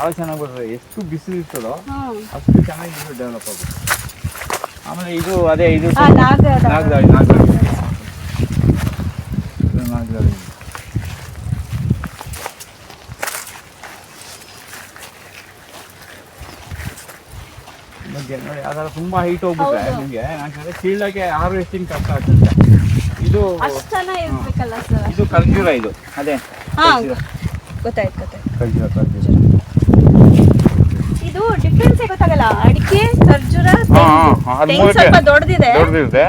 ಭಾಳ ಚೆನ್ನಾಗಿ ಬರ್ತದೆ. ಎಷ್ಟು ಬಿಸಿಲು ಇರ್ತದೋ ಅಷ್ಟು ಚೆನ್ನಾಗಿ ಇದು ಡೆವಲಪ್ ಆಗುತ್ತೆ. ಆಮೇಲೆ ಇದು ಅದೇ ಇದು ನಾಗದಾಳಿ ನಾಗದಾಳಿ ನಾಗದಾಳಿ. ನೋಡಿ ಅದರ ತುಂಬಾ ಹೈಟ್ ಹೋಗ್ಬಿಟ್ರೆ. ನಿಮಗೆ. ಯಾಕಂದ್ರೆ ಕೀಳಕ್ಕೆ ಹಾರ್ವೆಸ್ಟಿಂಗ್ ಕಷ್ಟ ಆಗ್ತದೆ. ಇದು ಇದು ಖರ್ಜೂರ ಇದು. ಅದೇ. ಗೊತ್ತಾಯ್ತು ಗೊತ್ತಾಯ್ತು. ಖರ್ಜೂರ ಖರ್ಜೂರ ಇದು ಡಿಫ್ರೆನ್ಸ್ ಗೊತ್ತಾಗಲ್ಲ. ಅಡಿಕೆ ಖರ್ಜೂರ ಹಾ, ಹಾ, ಅದ್ ಸ್ವಲ್ಪ ದೊಡ್ಡದಿದೆ.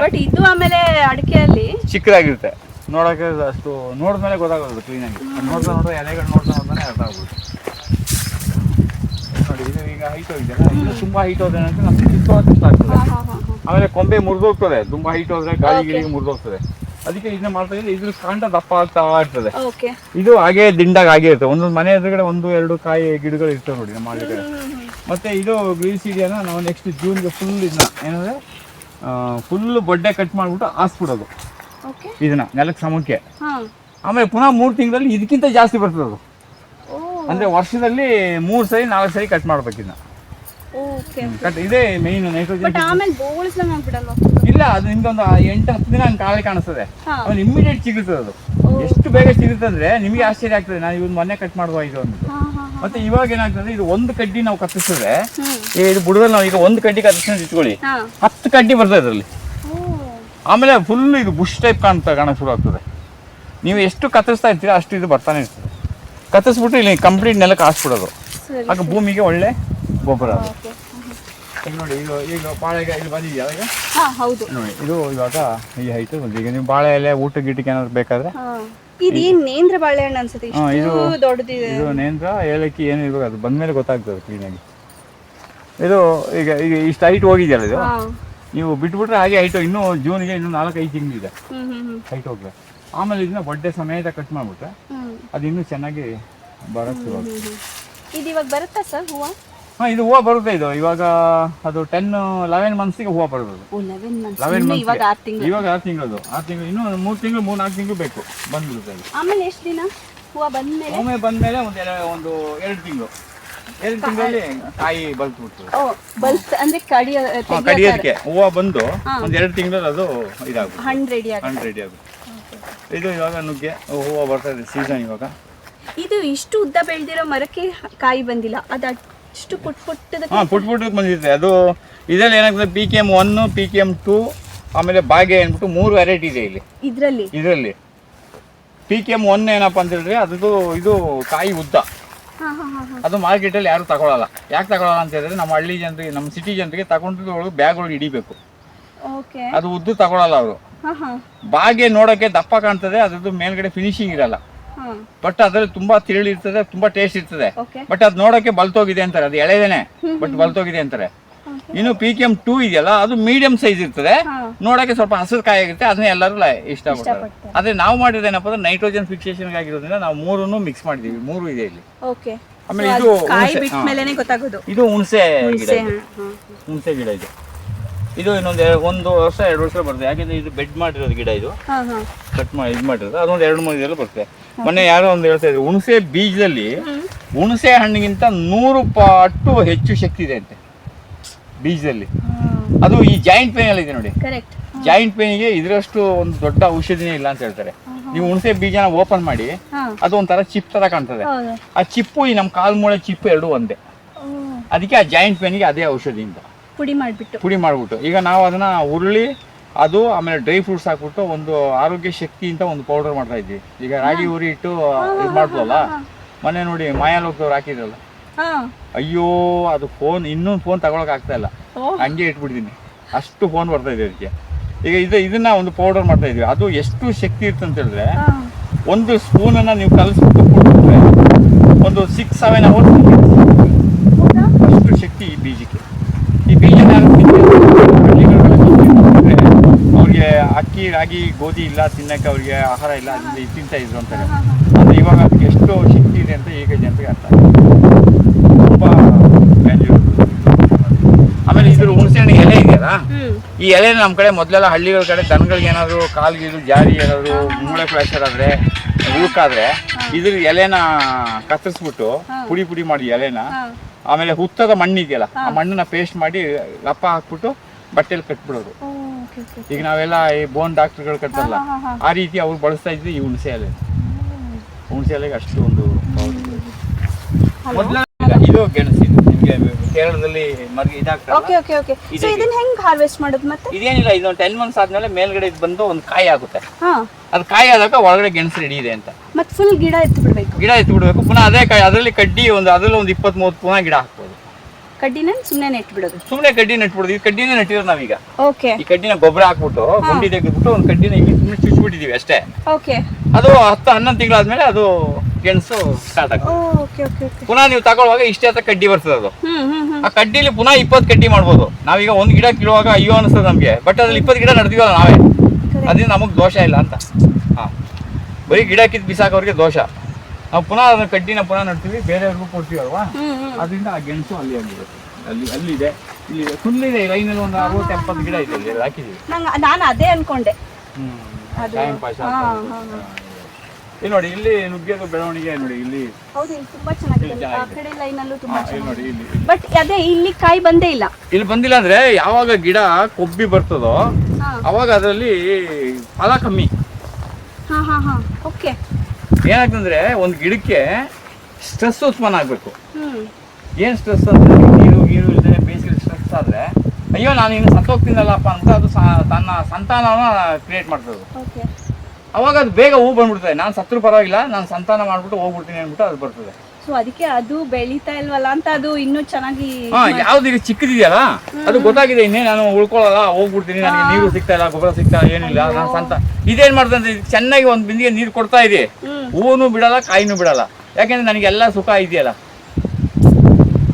ಬಟ್ ಇದು ಆಮೇಲೆ ಅಡಿಕೆಯಲ್ಲಿ ಚಿಕ್ಕದಾಗಿರುತ್ತೆ. ನೋಡಕ್ಕೆ ಅಷ್ಟು ನೋಡಿದ್ಮೇಲೆ ಗೊತ್ತಾಗೋದು ಕ್ಲೀನಾಗಿ ನೋಡ್ತಾ ನೋಡ್ತಾ ಎಲೆಗಳು ನೋಡ್ತಾ ನೋಡ್ತಾನೆ ಅರ್ಥ ಆಗ್ಬೋದು ನೋಡಿ ಇದು ಈಗ ಹೈಟ್ ಹೋಗಿದೆಯಲ್ಲ ಇದು ತುಂಬಾ ಹೈಟ್ ಹೋದ್ರೆ ಅಂತ ನಮ್ಗೆ ಕಷ್ಟ ಆಗ್ತದೆ. ಆಮೇಲೆ ಕೊಂಬೆ ಮುರಿದೋಗ್ತದೆ. ತುಂಬಾ ಹೈಟ್ ಹೋದ್ರೆ ಗಾಳಿ ಗಿಳಿ ಗಿಳಿಗೆ ಮುರಿದೋಗ್ತದೆ. ಅದಕ್ಕೆ ಇದನ್ನ ಮಾಡ್ತಾ ಇದ್ರೆ ಇದ್ರ ಕಾಂಡ ದಪ್ಪ ಆಗ್ತಾ ಇರ್ತದೆ. ಓಕೆ ಇದು ಹಾಗೆ ದಿಂಡಾಗ ಹಾಗೆ ಇರ್ತದೆ. ಒಂದೊಂದು ಮನೆ ಎದುರುಗಡೆ ಒಂದು ಎರಡು ಕಾಯಿ ಗಿಡಗಳು ಇರ್ತವೆ ನೋಡಿ ನಮ್ಮ ಹಳ್ಳಿ ಕಡೆ. ಮತ್ತೆ ಇದು ಗ್ರೀನ್ ಸೀಡಿಯನ್ನು ನಾವು ನೆಕ್ಸ್ಟ್ ಜೂನ್ಗೆ ಫುಲ್ ಇದನ್ನ ಏನಂದರೆ ಫುಲ್ ಬಡ್ಡೆ ಕಟ್ ಮಾಡ್ಬಿಟ್ಟು ಹಾಸ್ಬಿಡೋದು. ಇದನ್ನ ನೆಲಕ್ಕೆ ಸಮಕ್ಕೆ. ಆಮೇಲೆ ಪುನಃ ಮೂರು ತಿಂಗಳಲ್ಲಿ ಇದಕ್ಕಿಂತ ಜಾಸ್ತಿ ಬರ್ತದೆ ಅದು. ಅಂದರೆ ಅಂದ್ರೆ ವರ್ಷದಲ್ಲಿ ಮೂರು ಸರಿ ನಾಲ್ಕು ಸರಿ ಕಟ್ ಮಾಡ್ಬೇಕು ಇದನ್ನ. ಕಟ್ ಇದೇ ಮೇನ್ ನೈಟ್ರೋಜನ್ ಇಲ್ಲ ಅದು ನಿಮ್ದೊಂದು ಎಂಟು ಹತ್ತು ದಿನ ಹಂಗೆ ಕಾಣಿಸ್ತದೆ. ಅವ್ನು ಆಮೇಲೆ ಇಮಿಡಿಯೇಟ್ ಸಿಗುತ್ತದೆ ಅದು. ಎಷ್ಟು ಬೇಗ ಸಿಗುತ್ತೆ ಅಂದ್ರೆ ನಿಮಗೆ ಆಶ್ಚರ್ಯ ಆಗ್ತದೆ ನಾನು ಇವತ್ತು ಮೊನ್ನೆ ಕಟ್ ಮಾಡುವ ಇದು ಹಾ. ಮತ್ತೆ ಇವಾಗ ಏನಾಗ್ತದೆ ಇದು ಒಂದು ಕಡ್ಡಿ ನಾವು ಕತ್ತರಿಸಿದ್ರೆ ಇದು ಬುಡದಲ್ಲಿ ನಾವು ಈಗ ಒಂದು ಕಡ್ಡಿ ಕತ್ತರಿಸಿ ಇಟ್ಕೊಳ್ಳಿ ಹತ್ತು ಕಡ್ಡಿ ಬರ್ತದೆ ಇದರಲ್ಲಿ ಆಮೇಲೆ ಫುಲ್ ಇದು ಬುಷ್ ಟೈಪ್ ಕಾಣ್ತಾ ಕಾಣ ಶುರು ಆಗ್ತದೆ. ನೀವು ಎಷ್ಟು ಕತ್ತರಿಸ್ತಾ ಇರ್ತೀರಾ ಅಷ್ಟು ಇದು ಬರ್ತಾನೆ ಇರ್ತದೆ. ಕತ್ತರಿಸ್ಬಿಟ್ಟು ಇಲ್ಲಿ ಕಂಪ್ಲೀಟ್ ನೆಲಕ್ಕೆ ಹಾಸ್ಬಿಡೋದು. ಆಗ ಭೂಮಿಗೆ ಒಳ್ಳೆ ಗೊಬ್ಬರ ನೋಡಿ ಇದು ಈಗ ಬಾಳೆಗೆ ಇಲ್ಲಿ ಬಂದಿದೆಯಾ ಈಗ? ನೋಡಿ ಇದು ಇವಾಗ ಈ ಹೈಟ್ ಈಗ ನೀವು ಬಾಳೆ ಎಲೆ ಊಟ ಗೀಟಕ್ಕೆ ಏನಾದ್ರು ಬೇಕಾದ್ರೆ ಇದೇನ್ ನೇಂದ್ರ ಬಾಳೆಹಣ್ಣು ಅನ್ಸುತ್ತೆ? ಹಾ, ಇದು- ಇಷ್ಟು ದೊಡ್ಡದಿದೆ. ಇದು ನೇಂದ್ರ ಏಲಕ್ಕಿ ಏನು ಇರ್ಬೇಕು ಅದು ಬಂದ್ಮೇಲೆ ಗೊತ್ತಾಗ್ತದೆ ಕ್ಲೀನಾಗಿ ಇದು ಈಗ ಈಗ ಇಷ್ಟು ಹೈಟ್ ಹೋಗಿದೆಯಲ್ಲ ಇದು? ಹಾ. ನೀವು ಬಿಟ್ಬಿಟ್ರೆ ಹಾಗೆ ಹೈಟ್ ಇನ್ನೂ ಜೂನ್ಗೆ ಇನ್ನೂ ನಾಲ್ಕೈದು ತಿಂಗಳಿದೆ. ಹ್ಮ್ ಹ್ಮ್ ಹ್ಮ್. ಹೈಟ್ ಹೋಗ್ಬೇಕು. ಆಮೇಲೆ ಇದನ್ನ ಬಡ್ಡೆ ಸಮೇತ ಕಟ್ ಮಾಡಿಬಿಟ್ರೆ ಹ್ಮ್. ಅದು ಇನ್ನೂ ಚೆನ್ನಾಗಿ ಬರುತ್ತೆ ಶುರು ಆಗುತ್ತೆ. ಇದು ಇವಾಗ ಬರುತ್ತಾ ಸರ್ ಹೂವ? ಹಾ ಇದು ಹೂವು ಬರುತ್ತೆ ಇದು. ಇವಾಗ ಅದು ಟೆನ್ ಲೆವೆನ್ ಮಂತ್ಸಿಗೆ ಹೂವು ಬರೋದು ಓ ಲೆವೆನ್ ಮಂತ್ಸ್ ಲೆವೆನ್ ಮಂತ್ಸ್ ಇವಾಗ ಆರು ತಿಂಗಳು. ಇವಾಗ ಆರು ತಿಂಗಳು ಆರು ತಿಂಗಳು. ಇನ್ನೂ ಮೂರು ತಿಂಗಳು ಮೂರು ನಾಲ್ಕು ತಿಂಗಳು ಬೇಕು. ಬಂದ್ಬಿಡುತ್ತೆ ಅದು. ಆಮೇಲೆ ಎಷ್ಟು ದಿನ? ಹೂವ ಬಂದ್ಮೇಲೆ? ಒಮ್ಮೆ ಬಂದ್ಮೇಲೆ ಒಂದು ಎರ- ಒಂದು ಎರಡು ತಿಂಗಳು. ಎರಡು ತಿಂಗಳಲ್ಲಿ ಕಾಯಿ ಬಲ್ತು ಬಿಡ್ತದೆ ಓ ಬಲ್ಸ್ ಅಂದ್ರೆ ಕಡಿಯ ಹಾ, ಕಡಿಯೋದಕ್ಕೆ. ಹೂವು ಬಂದು. ಒಂದು ಎರಡು ತಿಂಗಳಲ್ಲಿ ಅದು ಇದಾಗುತ್ತೆ ಹಣ್ಣು ರೆಡಿ ಆಗುತ್ತೆ. ಹಣ್ಣು ರೆಡಿ ಆಗುತ್ತೆ. ಇದು ಇವಾಗ ನುಗ್ಗೆ ಹೂವು ಬರ್ತಾ ಇದೆ ಸೀಸನ್ ಇವಾಗ. ಇದು ಇಷ್ಟು ಉದ್ದ ಬೆಳೆದಿರೋ ಮರಕ್ಕೆ ಕಾಯಿ ಬಂದಿಲ್ಲ. ಅದು ಅಷ್ಟು ಪುಟ್ ಪುಟ್ಟದ ಹಾಂ ಪುಟ್ ಪುಟ್ಟಕ್ಕೆ ಬಂದಿದೆ. ಅದು ಇದರಲ್ಲಿ ಏನಾಗ್ತದೆ P K M one P K M two ಆಮೇಲೆ ಬಾಗೆ ಅಂದ್ಬಿಟ್ಟು ಮೂರು ವೆರೈಟಿ ಇದೆ ಇಲ್ಲಿ. ಇದ್ರಲ್ಲಿ? ಇದರಲ್ಲಿ. ಪಿ ಕೆ ಎಂ ಒನ್ ಏನಪ್ಪ ಅಂತ ಹೇಳಿದ್ರೆ ಅದು ಇದು ಕಾಯಿ ಉದ್ದ. ಹಾ ಹಾ ಹಾ ಹಾ. ಅದು ಮಾರ್ಕೆಟಲ್ಲಿ ಯಾರು ತಗೊಳ್ಳಲ್ಲ ಯಾಕೆ ತಗೊಳ್ಳಲ್ಲ ಅಂತ ಹೇಳಿದ್ರೆ ನಮ್ಮ ಹಳ್ಳಿ ಜನರಿಗೆ ನಮ್ಮ ಸಿಟಿ ಜನರಿಗೆ ತಗೊಂಡ್ರೆ ಒಳಗೆ ಬ್ಯಾಗ್ ಒಳಗೆ ಹಿಡಿಬೇಕು. ಓಕೆ ಅದು ಉದ್ದು ತಗೊಳ್ಳಲ್ಲ ಅವರು. ಹಾ ಹಾ. ಬಾಗೆ ನೋಡೋಕ್ಕೆ ದಪ್ಪ ಕಾಣ್ತದೆ ಅದ್ರದ್ದು ಮೇಲ್ಗಡೆ ಫಿನಿಶಿಂಗ್ ಇರಲ್ಲ. ಬಟ್ ಅದ್ರಲ್ಲಿ ತುಂಬಾ ತಿಳಿ ಇರ್ತದೆ ತುಂಬಾ ಟೇಸ್ಟ್ ಇರ್ತದೆ. ಬಟ್ ಅದ್ ನೋಡೋಕೆ ಬಲ್ತೋಗಿದೆ ಅಂತಾರೆ ಅದು ಎಳೆದೇನೆ ಬಟ್ ಬಲ್ತೋಗಿದೆ ಅಂತಾರೆ. ಇನ್ನು ಪಿ ಕೆ ಎಂ ಟೂ ಇದೆಯಲ್ಲ ಅದು ಮೀಡಿಯಂ ಸೈಜ್ ಇರ್ತದೆ. ನೋಡೋಕೆ ಸ್ವಲ್ಪ ಹಸಿರು ಕಾಯಿ ಆಗುತ್ತೆ ಅದನ್ನ ಎಲ್ಲರೂ ಇಷ್ಟಪಡ್ತಾರೆ. ಆದ್ರೆ ನಾವು ಮಾಡಿರೋದೇನಪ್ಪ ಅಂದ್ರೆ ನೈಟ್ರೋಜನ್ ಫಿಕ್ಸೇಷನ್ ಆಗಿರೋದ್ರಿಂದ ನಾವು ಮೂರನ್ನು ಮಿಕ್ಸ್ ಮಾಡಿದೀವಿ ಮೂರು ಇದೆ ಇಲ್ಲಿ. ಆಮೇಲೆ ಇದು ಇದು ಹುಣಸೆ ಗಿಡ ಹುಣಸೆ ಗಿಡ ಇದು. ಇದು ಇನ್ನೊಂದು ಒಂದು ವರ್ಷ ಎರಡು ವರ್ಷ ಬರ್ತದೆ. ಯಾಕೆಂದ್ರೆ ಇದು ಬೆಡ್ ಮಾಡಿರೋದು ಗಿಡ ಇದು. ಕಟ್ ಮಾಡಿ ಇದು ಮಾಡಿರೋದು. ಅದೊಂದು ಎರಡು ಮೂರು ಇದೆಲ್ಲ ಬರ್ತದೆ. ಮೊನ್ನೆ ಯಾರೋ ಒಂದು ಹೇಳ್ತಾ ಇದ್ರು ಹುಣಸೆ ಬೀಜದಲ್ಲಿ ಹುಣಸೆ ಹಣ್ಣಿಗಿಂತ ನೂರು ಪಟ್ಟು ಹೆಚ್ಚು ಶಕ್ತಿ ಇದೆ ಅಂತೆ ಬೀಜದಲ್ಲಿ. ಅದು ಈ ಜಾಯಿಂಟ್ ಪೇನ್ ಅಲ್ಲಿ ಇದೆ ನೋಡಿ. ಜಾಯಿಂಟ್ ಪೇನಿಗೆ ಇದರಷ್ಟು ಒಂದು ದೊಡ್ಡ ಔಷಧಿನೇ ಇಲ್ಲ ಅಂತ ಹೇಳ್ತಾರೆ. ನೀವು ಹುಣಸೆ ಬೀಜನ ಓಪನ್ ಮಾಡಿ ಅದು ಒಂಥರ ಚಿಪ್ ತರ ಕಾಣ್ತದೆ. ಆ ಚಿಪ್ಪು ಈ ನಮ್ಮ ಕಾಲ್ ಮೂಳೆ ಚಿಪ್ಪು ಎರಡು ಒಂದೇ. ಅದಕ್ಕೆ ಆ ಜಾಯಿಂಟ್ ಪೇನಿಗೆ ಅದೇ ಔಷಧಿಯಿಂದ. ಪುಡಿ ಮಾಡಿಬಿಟ್ಟು. ಪುಡಿ ಮಾಡಿಬಿಟ್ಟು. ಈಗ ನಾವು ಅದನ್ನ ಉರುಳಿ ಅದು ಆಮೇಲೆ ಡ್ರೈ ಫ್ರೂಟ್ಸ್ ಹಾಕ್ಬಿಟ್ಟು ಒಂದು ಆರೋಗ್ಯ ಶಕ್ತಿ ಅಂತ ಒಂದು ಪೌಡರ್ ಮಾಡ್ತಾ ಇದ್ವಿ. ಈಗ ರಾಗಿ ಉರಿ ಇಟ್ಟು ಇದು ಮಾಡ್ತಲ್ಲ ಮೊನ್ನೆ ನೋಡಿ ಮಾಯಾಲೋಕದವ್ರು ಹಾಕಿದ್ರಲ್ಲ? ಅಯ್ಯೋ ಅದು ಫೋನ್ ಇನ್ನೊಂದು ಫೋನ್ ತಗೊಳಕ್ ಆಗ್ತಾ ಇಲ್ಲ. ಹಂಗೆ ಇಟ್ಬಿಡ್ತೀನಿ ಅಷ್ಟು ಫೋನ್ ಬರ್ತಾ ಇದೆ ಅದಕ್ಕೆ. ಈಗ ಇದು ಇದನ್ನ ಒಂದು ಪೌಡರ್ ಮಾಡ್ತಾ ಇದೀವಿ. ಅದು ಎಷ್ಟು ಶಕ್ತಿ ಇರುತ್ತೆ ಅಂತ ಹೇಳಿದ್ರೆ ಒಂದು ಸ್ಪೂನನ್ನು ನೀವು ಕಲಸ್ಬಿಟ್ಟು ಒಂದು ಸಿಕ್ಸ್ ಸೆವೆನ್ ಅವರ್ಸ್ ಹೌದಾ ಅಷ್ಟು ಶಕ್ತಿ ಈ ಬೀಜಕ್ಕೆ ಈ ಬೀಜ ಅವ್ರಿಗೆ ಅಕ್ಕಿ ರಾಗಿ ಗೋಧಿ ಇಲ್ಲ ತಿನ್ನಕ್ಕೆ ಅವರಿಗೆ ಆಹಾರ ಇಲ್ಲ ಅದರಿಂದ ಇದು ತಿಂತಾ ಇದ್ರು ಅಂತಾರೆ. ಆದರೆ ಇವಾಗ ಅದಕ್ಕೆ ಎಷ್ಟು ಶಕ್ತಿ ಇದೆ ಅಂತ ಈಗ ಜನರಿಗೆ ಅರ್ಥ ತುಂಬ. ಆಮೇಲೆ ಇದ್ರ ಹುಣಸೆ ಹಣ್ಣಿಗೆ ಎಲೆ ಇದೆಯಲ್ಲ ಈ ಎಲೆ ನಮ್ಮ ಕಡೆ ಮೊದಲೆಲ್ಲ ಹಳ್ಳಿಗಳ ಕಡೆ ದನಗಳಿಗೆ ಏನಾದರೂ ಕಾಲ್ಗಿದು ಜಾರಿ ಏನಾದರೂ ಮೂಳೆ ಫ್ರ್ಯಾಕ್ಚರ್ ಆದರೆ ಉಳ್ಕಾದ್ರೆ ಇದ್ರ ಎಲೆನ ಕತ್ತರಿಸ್ಬಿಟ್ಟು ಪುಡಿ ಪುಡಿ ಮಾಡಿ ಎಲೆನ ಆಮೇಲೆ ಹುತ್ತದ ಮಣ್ಣಿದೆಯಲ್ಲ ಆ ಮಣ್ಣನ್ನ ಪೇಸ್ಟ್ ಮಾಡಿ ಲಪ್ಪ ಹಾಕ್ಬಿಟ್ಟು ಬಟ್ಟೆಲಿ ಕಟ್ಬಿಡೋದು. ಈಗ ನಾವೆಲ್ಲ ಈ ಬೋನ್ ಡಾಕ್ಟರ್ಗಳು ಹಾ ಆ ರೀತಿ ಅವ್ರು ಬಳಸ್ತಾ ಇದ್ವಿ ಈ ಹುಣಸೆ ಎಲೆ. ಹುಣಸೆ ಎಲೆಗೆ ಅಷ್ಟು ಒಂದು ಮೊದ್ಲ ಇದು ಗೆಣಸು ಇದು. ನಿಮಗೆ ಕೇರಳದಲ್ಲಿ ಮರ್ಗೆ ಓಕೆ ಓಕೆ ಓಕೆ ಸೊ ಇದೆ. ಇದನ್ನ ಹೆಂಗ್ ಹಾರ್ವೆಸ್ಟ್ ಮಾಡೋದು ಮತ್ತೆ? ಇದೇನಿಲ್ಲ ಇದೊಂದು ಟೆನ್ ಮಂತ್ಸ್ ಆದ್ಮೇಲೆ ಮೇಲ್ಗಡೆ ಇದು ಬಂದು ಒಂದು ಕಾಯಿ ಆಗುತ್ತೆ. ಅದು ಕಾಯಿ ಆದಾಗ ಒಳಗಡೆ ಗೆಣಸು ರೆಡಿ ಇದೆ ಅಂತ. ಮತ್ತೆ ಫುಲ್ ಗಿಡ ಎತ್ತು ಬಿಡಬೇಕು ಗಿಡ ಎತ್ತು ಬಿಡಬೇಕು ಪುನಃ ಅದೇ ಕಾಯಿ ಅದರಲ್ಲಿ ಕಡ್ಡಿ ಒಂದು ಅದರಲ್ಲಿ ಒಂದು ಇಪ್ಪತ್ತ್ ಮೂವತ್ತು ಪುನಃ ಗಿಡ ಹಾಕ್ಬೋದು ಕಡ್ಡಿನ ಸುಮ್ಮನೆ ನೆಟ್ ಬಿಡೋದು ಸುಮ್ಮನೆ ಕಡ್ಡಿ ನೆಟ್ಬಿಡೋದು. ಈ ಕಡ್ಡಿನೇ ನೆಟ್ಟಿರೋ ನಾವೀಗ. ಓಕೆ ಈ ಕಡ್ಡಿನ ಗೊಬ್ಬರ ಹಾಕ್ಬಿಟ್ಟು ಗುಂಡಿ ತೆಗೆದ್ಬಿಟ್ಟು ಒಂದು ಕಡ್ಡಿನ ಇಲ್ಲಿ ಸುಮ್ಮನೆ ಚುಚ್ಚಿಬಿಟ್ಟಿದೀವಿ ಅಷ್ಟೇ. ಓಕೆ ಅದು ಹತ್ತು ಹನ್ನೊಂದು ತಿಂಗಳಾದ್ಮೇಲೆ ಅದು ಗೆಣಸು ಸ್ಟಾರ್ಟ್ ಆಗುತ್ತೆ. ಓಕೆ ಓಕೆ ಓಕೆ ಪುನಃ ನೀವು ತಗೊಳ್ಳುವಾಗ ಇಷ್ಟೇ ಹತ್ರ ಕಡ್ಡಿ ಬರ್ತದೆ ಅದು. ಆ ಕಡ್ಡಿಲಿ ಪುನಃ ಇಪ್ಪತ್ತು ಕಡ್ಡಿ ಮಾಡ್ಬೋದು. ನಾವೀಗ ಒಂದು ಗಿಡ ಕೀಳುವಾಗ ಅಯ್ಯೋ ಅನಿಸ್ತದೆ ನಮಗೆ. ಬಟ್ ಅದ್ರಲ್ಲಿ ಇಪ್ಪತ್ತು ಗಿಡ ನಡೆದಿವಲ್ಲ ನಾವೇ. ಅದರಿಂದ ನಮಗೆ ದೋಷ ಇಲ್ಲ ಅಂತ. ಹಾಂ. ಬರೀ ಗಿಡ ಕಿತ್ತು ಬಿಸಾಕೋರಿಗೆ ದೋಷ. ನಾವು ಪುನಃ ಅದನ್ನ ಕಡ್ಡಿನ ಪುನಃ ನಡ್ತೀವಿ ಬೇರೆಯವ್ರಿಗೂ ಕೊಡ್ತೀವಿ ಅಲ್ವಾ? ಹ್ಮ್ ಹ್ಮ್. ಅದರಿಂದ ಆ ಗೆಣಸು ಅಲ್ಲಿ ಆಗಿರುತ್ತೆ ಅಲ್ಲಿ ಅಲ್ಲಿದೆ. ಇಲ್ಲಿ ಫುಲ್ ಇದೆ ಲೈನಲ್ಲಿ ಒಂದು ಅರವತ್ತು ಎಪ್ಪತ್ತು ಗಿಡ ಇದೆ ಅಲ್ಲಿ ಹಾಕಿದ್ದೀವಿ. ನಂಗೆ ನಾನು ಅದೇ ಅನ್ಕೊಂಡೆ. ಟೈಮ್ ಪಾಸ್ ಇಲ್ಲಿ ನೋಡಿ ಇಲ್ಲಿ ನುಗ್ಗೆದು ಬೆಳವಣಿಗೆ ನೋಡಿ ಇಲ್ಲಿ ಹೌದು ತುಂಬಾ ಚೆನ್ನಾಗಿದೆ. ಆ ಕಡೆ ಹಾ, ತುಂಬಾ ನೋಡಿ ಇಲ್ಲಿ ಬಟ್ ಅದೇ ಇಲ್ಲಿ ಕಾಯಿ ಬಂದೇ ಇಲ್ಲ. ಇಲ್ಲಿ ಬಂದಿಲ್ಲ ಅಂದ್ರೆ ಯಾವಾಗ ಗಿಡ ಕೊಬ್ಬಿ ಬರ್ತದೋ ಅವಾಗ ಅದರಲ್ಲಿ ಫಲ ಕಮ್ಮಿ. ಹಾ ಹಾ ಹಾ. ಓಕೆ ಏನಾಗ್ತಂದ್ರೆ ಒಂದು ಗಿಡಕ್ಕೆ ಸ್ಟ್ರೆಸ್ ಉತ್ಪನ್ನ ಆಗಬೇಕು. ಏನು ಸ್ಟ್ರೆಸ್ ಅಂದ್ರೆ ನೀರು ಗೀರು ಇಲ್ಲದೆ ಬೇಸಿಗೆ ಸ್ಟ್ರೆಸ್ ಆದ್ರೆ ಅಯ್ಯೋ ನಾನು ಇನ್ನು ಸತ್ತೋಗ್ತೀನಲ್ಲಪ್ಪ ಅಂತ ಅದು ಸ- ತನ್ನ ಸಂತಾನವನ್ನ ಕ್ರಿಯೇಟ್ ಮಾಡ್ತದೆ ಓಕೆ. ಅವಾಗ ಅದು ಬೇಗ ಹೂ ಬಂದ್ಬಿಡ್ತದೆ. ನಾನು ಸತ್ರು ಪರವಾಗಿಲ್ಲ ನಾನು ಸಂತಾನ ಮಾಡಿಬಿಟ್ಟು ಹೋಗ್ಬಿಡ್ತೀನಿ ಅಂದ್ಬಿಟ್ಟು ಅದು ಬರ್ತದೆ. ಸೊ ಅದಕ್ಕೆ ಅದು ಬೆಳೀತಾ ಇಲ್ವಲ್ಲ ಅಂತ ಅದು ಇನ್ನೂ ಚೆನ್ನಾಗಿ ಹಾ ಯಾವ್ದು ಈಗ ಚಿಕ್ಕದಿದೆಯಲ್ಲ? ಅದು ಗೊತ್ತಾಗಿದೆ ಇನ್ನೇ ನಾನು ಉಳ್ಕೊಳ್ಳಲ್ಲ ಹೋಗ್ಬಿಡ್ತೀನಿ ನನಗೆ ನೀರು ಸಿಗ್ತಾ ಇಲ್ಲ ಗೊಬ್ಬರ ಸಿಗ್ತಾ ಇಲ್ಲ, ಏನಿಲ್ಲ ನಾನು ಸಂತ ಇದೇನ್ ಮಾಡ್ದಂತ ಚೆನ್ನಾಗಿ ಒಂದು ಬಿಂದಿಗೆ ನೀರು ಕೊಡ್ತಾ ಇದೆ. ಹೂವನು ಹೂನು ಬಿಡಲ್ಲ ಕಾಯಿನೂ ಬಿಡಲ್ಲ. ಯಾಕೆಂದ್ರೆ ನನಗೆಲ್ಲ ಸುಖ ಇದೆಯಲ್ಲ.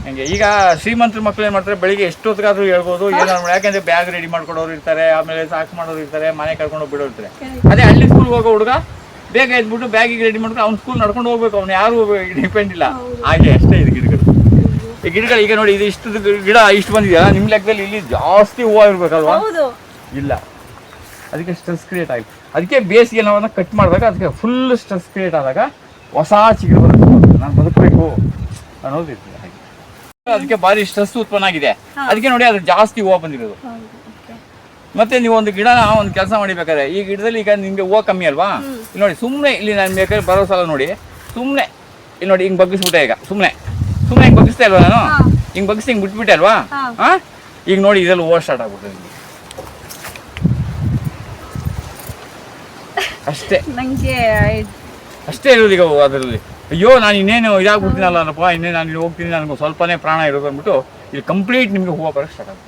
ಹಂಗೆ? ಈಗ ಶ್ರೀಮಂತರ ಮಕ್ಳು ಏನ್ ಮಾಡ್ತಾರೆ ಬೆಳಿಗ್ಗೆ ಎಷ್ಟೊತ್ತಿಗಾದ್ರೂ ಹೇಳ್ಬೋದು ಏನಾದ್ರು ಯಾಕೆಂದ್ರೆ ಬ್ಯಾಗ್ ರೆಡಿ ಮಾಡ್ಕೊಡೋರು ಇರ್ತಾರೆ ಆಮೇಲೆ ಸಾಕು ಮಾಡೋರು ಇರ್ತಾರೆ ಮನೆ ಕರ್ಕೊಂಡು ಹೋಗಿ ಬಿಡೋರು ಇರ್ತಾರೆ ಅದೇ ಹಳ್ಳಿ ಸ್ಕೂಲ್ಗೆ ಹೋಗೋ ಹುಡುಗ ಬೇಗ ಎದ್ಬಿಟ್ಟು ಬ್ಯಾಗಿಗೆ ರೆಡಿ ಮಾಡ್ಕೊಂಡು ಅವ್ನು ಸ್ಕೂಲ್ ನಡ್ಕೊಂಡು ಹೋಗ್ಬೇಕು. ಅವ್ನು ಯಾರು ಡಿಪೆಂಡ್ ಇಲ್ಲ. ಹಾಗೆ ಅಷ್ಟೇ ಇದು ಗಿಡಗಳು. ಈ ಗಿಡಗಳು ಈಗ ನೋಡಿ ಇದು ಇಷ್ಟು ಗಿಡ ಇಷ್ಟು ಬಂದಿದೆಯಲ್ಲ ನಿಮ್ಮ ಲೆಕ್ಕದಲ್ಲಿ ಇಲ್ಲಿ ಜಾಸ್ತಿ ಹೂವು ಇರ್ಬೇಕಲ್ವಾ? ಇಲ್ಲ. ಅದಕ್ಕೆ ಸ್ಟ್ರೆಸ್ ಕ್ರಿಯೇಟ್ ಆಗಿ. ಅದಕ್ಕೆ ಬೇಸಿಗೆ ನಾವನ್ನ ಕಟ್ ಮಾಡಿದಾಗ ಅದಕ್ಕೆ ಫುಲ್ ಸ್ಟ್ರೆಸ್ ಕ್ರಿಯೇಟ್ ಆದಾಗ ಹೊಸ ಚಿಗುರು ಬರುತ್ತೆ. ನಾನು ಬದುಕಬೇಕು ಅನ್ನೋದು ಅದಕ್ಕೆ ಭಾರಿ ಸ್ಟ್ರೆಸ್ ಉತ್ಪನ್ನ ಆಗಿದೆ. ಅದಕ್ಕೆ ನೋಡಿ ಅದು ಜಾಸ್ತಿ ಹೂವು ಬಂದಿರೋದು. ಮತ್ತೆ ನೀವು ಒಂದು ಗಿಡ ಒಂದು ಕೆಲಸ ಮಾಡಿಬೇಕಾದ್ರೆ ಈ ಗಿಡದಲ್ಲಿ ಈಗ ನಿಮಗೆ ಹೂವು ಕಮ್ಮಿ ಅಲ್ವಾ? ಇಲ್ಲಿ ನೋಡಿ ಸುಮ್ಮನೆ ಇಲ್ಲಿ ನಾನು ಬೇಕಾದ್ರೆ ಬರೋ ಸಲ ನೋಡಿ ಸುಮ್ಮನೆ ಇಲ್ಲಿ ನೋಡಿ ಹಿಂಗೆ ಬಗ್ಗಿಸ್ಬಿಟ್ಟೆ ಈಗ ಸುಮ್ಮನೆ ಸುಮ್ಮನೆ ಹಿಂಗೆ ಬಗ್ಗಿಸ್ತಾ ಇಲ್ವಾ ನಾನು. ಹಿಂಗೆ ಬಗ್ಗಿಸಿ ಹಿಂಗೆ ಬಿಟ್ಬಿಟ್ಟೆ ಅಲ್ವಾ? ಹಾ. ಈಗ ನೋಡಿ ಇದರಲ್ಲಿ ಹೂವು ಸ್ಟಾರ್ಟ್ ಆಗ್ಬಿಟ್ಟೆ ನಿಮಗೆ. ಅಷ್ಟೇ. ನನಗೆ ಅಷ್ಟೇ ಇರೋದು ಈಗ ಅದರಲ್ಲಿ. ಅಯ್ಯೋ ನಾನು ಇನ್ನೇನು ಇದಾಗ್ಬಿಡ್ತೀನಲ್ಲ ಅನ್ನಪ್ಪ ಇನ್ನೇನು ನಾನು ಇಲ್ಲಿ ಹೋಗ್ತೀನಿ ನನಗೆ ಸ್ವಲ್ಪನೇ ಪ್ರಾಣ ಇರೋದು ಅಂದ್ಬಿಟ್ಟು ಇಲ್ಲಿ ಕಂಪ್ಲೀಟ್ ನಿಮಗೆ ಹೂವು ಬರೋಕ್ಕೆ ಸ್ಟಾರ್ಟ್ ಆಗುತ್ತೆ.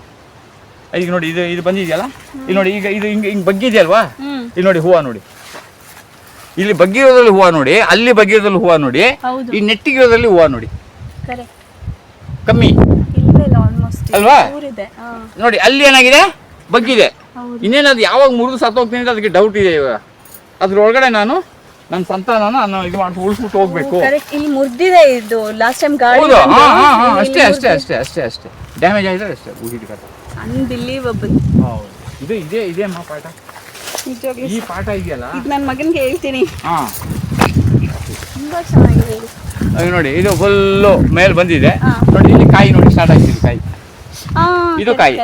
ಈಗ ನೋಡಿ ಇದು ಇದು ಬಂದಿದೆಯಲ್ಲ? ಇಲ್ಲಿ ನೋಡಿ ಈಗ ಇದು ಹಿಂಗೆ ಹಿಂಗೆ ಬಗ್ಗಿದೆಯಲ್ವಾ? ಇಲ್ಲಿ ನೋಡಿ ಹೂವು ನೋಡಿ. ಇಲ್ಲಿ ಬಗ್ಗಿರೋದ್ರಲ್ಲಿ ಹೂವು ನೋಡಿ ಅಲ್ಲಿ ಬಗ್ಗಿರೋದ್ರಲ್ಲಿ ಹೂವು ನೋಡಿ ಈ ನೆಟ್ಟಿಗಿರೋದ್ರಲ್ಲಿ ಹೂವು ನೋಡಿ. ಕಮ್ಮಿ. ಅಲ್ವಾ? ನೋಡಿ ಅಲ್ಲಿ ಏನಾಗಿದೆ? ಬಗ್ಗಿದೆ. ಇನ್ನೇನು ಅದು ಯಾವಾಗ ಮುರಿದು ಸತ್ತೋಗ್ತೀನಿ ಅಂತ ಅದಕ್ಕೆ ಡೌಟ್ ಇದೆ ಇವಾಗ. ಅದ್ರೊಳಗಡೆ ನಾನು ನನ್ನ ಸಂತಾನ ನಾನು ಇದು ಮಾಡಿ ಉಳಿಸ್ಬಿಟ್ಟು ಹೋಗ್ಬೇಕು. ಇಲ್ಲಿ ಮುರ್ದಿದೆ ಇದು. ಲಾಸ್ಟ್ ಟೈಮ್ ಗಾಡಿ ಅಷ್ಟೇ ಅಷ್ಟೇ ಅಷ್ಟೇ ಅಷ್ಟೇ ಅಷ್ಟೇ. ಡ್ಯಾಮೇಜ್ ಆಗಿದೆ ಅಷ್ಟೇ. ಅನ್ಬಿಲೀವಬಲ್ ಇದು ಇದೇ ಇದೇ ಮಾ ಪಾಠ? ನಿಜವಾಗ್ಲೂ ಈ ಪಾಠ ಇದೆಯಲ್ಲ? ಇದು ನನ್ನ ಮಗನಿಗೆ ಹೇಳ್ತೀನಿ. ಹಾಂ. ತುಂಬಾ ಚೆನ್ನಾಗಿದೆ ಇದು. ನೋಡಿ ಇದು ಫುಲ್ಲು ಮೇಲೆ ಬಂದಿದೆ. ಹಾ. ನೋಡಿ ಇಲ್ಲಿ ಕಾಯಿ ನೋಡಿ ಸ್ಟಾರ್ಟ್ ಆಗ್ತಿದೆ ಕಾಯಿ. ಆ, ಇದು ಕಾಯಿ.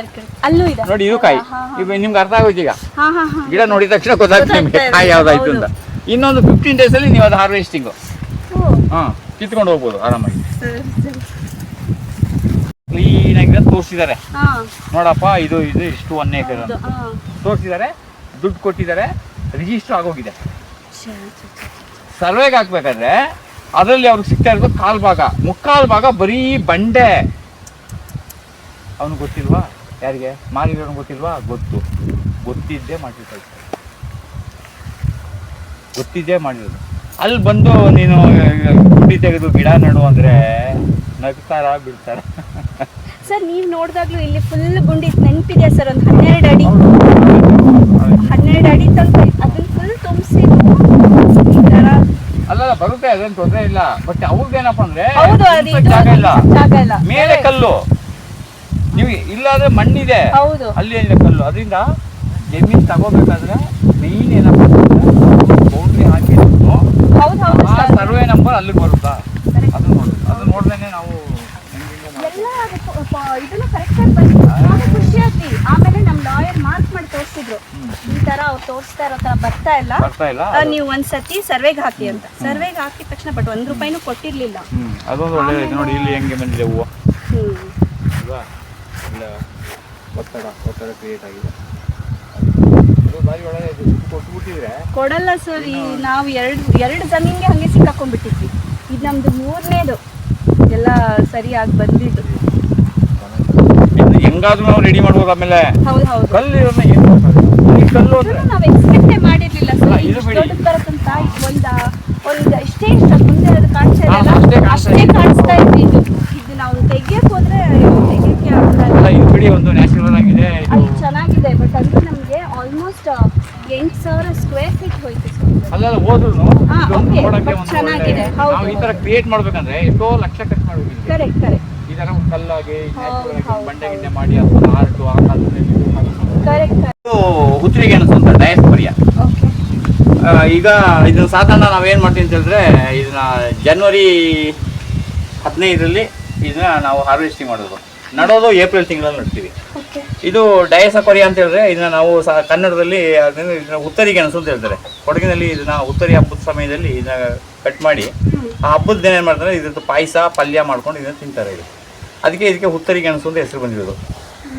ಅಲ್ಲೂ ಇದೆ. ನೋಡಿ ಇದು ಕಾಯಿ. ಹಾ, ಹಾ, ಈಗ ನಿಮ್ಗೆ ಅರ್ಥ ಆಗೋಯ್ತು ಈಗ? ಹಾ ಹಾ ಹಾ. ಗಿಡ ನೋಡಿದ ತಕ್ಷಣ ಗೊತ್ತಾಗ್ತದೆ ನಿಮಗೆ ಗೊತ್ತಾಗ್ತಾ ಕಾಯಿ ಇದೆ, ಯಾವ್ದಾಯ್ತು ಅಂತ. ಇನ್ನೊಂದು ಫಿಫ್ಟೀನ್ ಡೇಸ್ ಅಲ್ಲಿ ನೀವು ಅದು ಹಾರ್ವೆಸ್ಟಿಂಗು ಓ, ಹಾಂ ಕಿತ್ಕೊಂಡು ಹೋಗ್ಬೋದು ಆರಾಮಾಗಿ. ಸರಿ, ಸರಿ. ಕ್ಲೀನಾಗಿ ತೋರಿಸಿದ್ದಾರೆ ಹಾ. ನೋಡಪ್ಪ ಇದು ಇದು ಇಷ್ಟು ಒನ್ ಏಕರ್ ಹೌದು, ಅಂತ ಹಾ. ತೋರಿಸಿದ್ದಾರೆ ದುಡ್ಡು ಕೊಟ್ಟಿದ್ದಾರೆ ರಿಜಿಸ್ಟರ್ ಆಗೋಗಿದೆ. ಸರ್ವೆಗೆ ಹಾಕ್ಬೇಕಾದ್ರೆ ಅದರಲ್ಲಿ ಅವ್ರಿಗೆ ಸಿಗ್ತಾ ಇರೋದು ಕಾಲ್ ಭಾಗ. ಮುಕ್ಕಾಲ್ ಭಾಗ ಬರೀ ಬಂಡೆ. ಅವನು ಗೊತ್ತಿಲ್ವಾ? ಯಾರಿಗೆ? ಮಾರಿರೋನು ಗೊತ್ತಿಲ್ವಾ? ಗೊತ್ತು. ಗೊತ್ತಿದ್ದೇ ಮಾಡಿರ್ತಾರೆ ಗೊತ್ತಿದ್ದೇ ಮಾಡಿರೋದು. ಅಲ್ಲಿ ಬಂದು ನೀನು ಗುಡಿ ತೆಗೆದು ಗಿಡ ನಡು ಅಂದ್ರೆ ನಗ್ತಾರ ಬಿಡ್ತಾರ? ಸರ್ ನೀವು ನೋಡಿದಾಗ್ಲೂ ಇಲ್ಲಿ ಫುಲ್ ಗುಂಡಿ ನೆನಪಿದೆ ಸರ್ ಒಂದು ಹನ್ನೆರಡು ಅಡಿ. ಹನ್ನೆರಡು ಅಡಿ ತನಕ ಅದನ್ನ ಫುಲ್ ತುಂಬಿಸಿ ಅಲ್ಲಲ್ಲ ಬರುತ್ತೆ ಅದೇನು ತೊಂದರೆ ಇಲ್ಲ. ಬಟ್ ಅವ್ರದ್ದೇನಪ್ಪ ಅಂದ್ರೆ ಜಾಗ ಇಲ್ಲ. ಜಾಗ ಇಲ್ಲ. ಮೇಲೆ ಕಲ್ಲು. ನೀವು ಇಲ್ಲಾದ್ರೆ ಮಣ್ಣಿದೆ. ಹೌದು. ಅಲ್ಲಿ ಕಲ್ಲು. ಅದರಿಂದ ಜಮೀನು ತಗೋಬೇಕಾದ್ರೆ ಮೇಯ್ನ್ ಏನಪ್ಪ ಬೌಂಡ್ರಿ ಹಾಕಿದ್ರು ಹೌದು ಹೌದು ಆ ಸರ್ ಸರ್ವೆ ನಂಬರ್ ಅಲ್ಲಿಗೆ ಬರುತ್ತಾ? ಅದು ನೋಡಿ. ಅದು ನೋಡ್ದೇನೆ ನಾವು ಎಲ್ಲ ಇದೆಲ್ಲ ಕರೆಕ್ಟಾಗಿ ಬಂತು ಆಗ ಖುಷಿ ಆದ್ವಿ ಆಮೇಲೆ ನಮ್ಮ ಲಾಯರ್ ಮಾರ್ಕ್ ಮಾಡಿ ತೋರಿಸಿದ್ರು. ಈ ತರ ಅವ್ರು ತೋರಿಸ್ತಾ ಇರೋ ತರ ಬರ್ತಾ ಇಲ್ಲ. ಬರ್ತಾ ಇಲ್ಲ? ನೀವು ಒಂದ್ಸತಿ ಸರ್ವೆಗೆ ಹಾಕಿ ಅಂತ. ಸರ್ವೆಗೆ ಹಾಕಿದ ತಕ್ಷಣ ಬಟ್ ಒಂದ್ ರೂಪಾಯಿನೂ ಕೊಟ್ಟಿರ್ಲಿಲ್ಲ. ಹ್ಮ್. ಅದೊಂದು ನೋಡಿ. ಇಲ್ಲಿ ಹೆಂಗೆ ಬಂದಿದೆ ಹೂವು. ಹ್ಮ್. ಅಲ್ವಾ ಇಲ್ಲ. ಒತ್ತಡ. ಒತ್ತಡ ಕ್ರಿಯೇಟ್ ಆಗಿದೆ ಅದು ಬಾರಿ ಒಳ್ಳೆ ಇದು ಕೊಟ್ಬಿಟ್ಟಿದ್ರೆ ಕೊಡಲ್ಲ ಸರ್ ಈ ನಾವು ಎರಡು ಎರಡು ಜಮೀನ್ಗೆ ಹಂಗೆ ಸಿಕ್ಕಾಕೊಂಡ್ಬಿಟ್ಟಿದ್ವಿ. ಇದು ನಮ್ದು ಮೂರನೇದು. ಎಲ್ಲ ಸರಿಯಾಗಿ ಬಂದಿದ್ದು. ಹೆಂಗಾದ್ರೂ ನಾವು ರೆಡಿ ಮಾಡ್ಬೋದು ಆಮೇಲೆ. ಹೌದು ಹೌದು. ಕಲ್ಲು ಏನು ಕಲ್ಲು ಅಂದ್ರೆ? ನಾವು ಎಕ್ಸ್ಪೆಕ್ಟೇ ಮಾಡಿರ್ಲಿಲ್ಲ ಸರ್ ಇದು. ದೊಡ್ಡದು ಬರುತ್ತಂತ ಒಂದ ಒಂದ್ ಇಷ್ಟೇ ಇಷ್ಟ ಮುಂದೆ ಅದು ಕಾಣಿಸ್ತಾ ಹಾ, ಅಷ್ಟೇ ಕಾಣಿಸ್ತಾ. ಇತ್ತು ಇದು. ಇದು ನಾವು ತೆಗಿಯಕ್ಕೆ ಹೋದ್ರೆ ತೆಗಿಯಕ್ಕೆ ಆಗಲ್ಲ ಅಲ್ಲ ಇದು ಒಂದು ನ್ಯಾಚುರಲ್ ಆಗಿದೆ. ಇದು ಚೆನ್ನಾಗಿದೆ ಬಟ್ ಅಂದ್ರೆ ನಮಗೆ ಆಲ್ಮೋಸ್ಟ್ ಎಂಟು ಸಾವಿರ ಸ್ಕ್ವೇರ್ ಫೀಟ್ ಹೋಯ್ತು ಅಲ್ಲ ಅಲ್ಲೆಲ್ಲ ಹೋದ್ರು ಹಾ, okay, but ಚೆನ್ನಾಗಿದೆ. ನಾವು ಈ ತರ ಕ್ರಿಯೇಟ್ ಮಾಡ್ಬೇಕಂದ್ರೆ ಎಷ್ಟೋ ಲಕ್ಷ ಖರ್ಚು ಮಾಡ್ಬೇಕು ಕರೆಕ್ಟ್ ಕರೆಕ್ಟ್ ಈ ತರ ಒಂದು ಕಲ್ಲಾಗಿ ಬಂಡೆ ಗಿಂಡೆ ಮಾಡಿ ಅದನ್ನ ಆರ್ಟ್ ಆ ಕಾಲದಲ್ಲಿ ಇದು ಹಾಕ್ಕೊಂಡು. ಕರೆಕ್ಟ್ ಇದು ಉತ್ತರಿ ಗೆಣಸು ಅಂತ ಡಯಸ್ಪರಿಯ ಓಕೆ ಈಗ ಇದನ್ನ ಸಾಧಾರಣ ನಾವೇನು ಮಾಡ್ತೀವಿ ಅಂತ ಹೇಳಿದ್ರೆ ಇದನ್ನ ಜನವರಿ ಹದಿನೈದರಲ್ಲಿ ಇದನ್ನ ನಾವು ಹಾರ್ವೆಸ್ಟಿಂಗ್ ಮಾಡೋದು. ನಡೋದು ಏಪ್ರಿಲ್ ತಿಂಗಳಲ್ಲಿ ನಡ್ತೀವಿ. ಇದು ಡಯಸಕೊರಿ ಅಂತ ಹೇಳಿದ್ರೆ ಇದನ್ನ ನಾವು ಕನ್ನಡದಲ್ಲಿ ಅದನ್ನ ಇದನ್ನ ಗೆಣಸು ಅಂತ ಹೇಳ್ತಾರೆ. ಕೊಡಗಿನಲ್ಲಿ ಇದನ್ನ ಉತ್ತರಿ ಹಬ್ಬದ ಸಮಯದಲ್ಲಿ ಇದನ್ನ ಕಟ್ ಮಾಡಿ ಆ ಹಬ್ಬದ ದಿನ ಏನು ಮಾಡ್ತಾರೆ ಇದ್ರದ್ದು ಪಾಯಸ ಪಲ್ಯ ಮಾಡ್ಕೊಂಡು ಇದನ್ನ ತಿಂತಾರೆ ಇದು. ಅದಕ್ಕೆ ಇದಕ್ಕೆ ಉತ್ತರಿ ಗೆಣಸು ಅಂತ ಹೆಸರು ಬಂದಿರೋದು.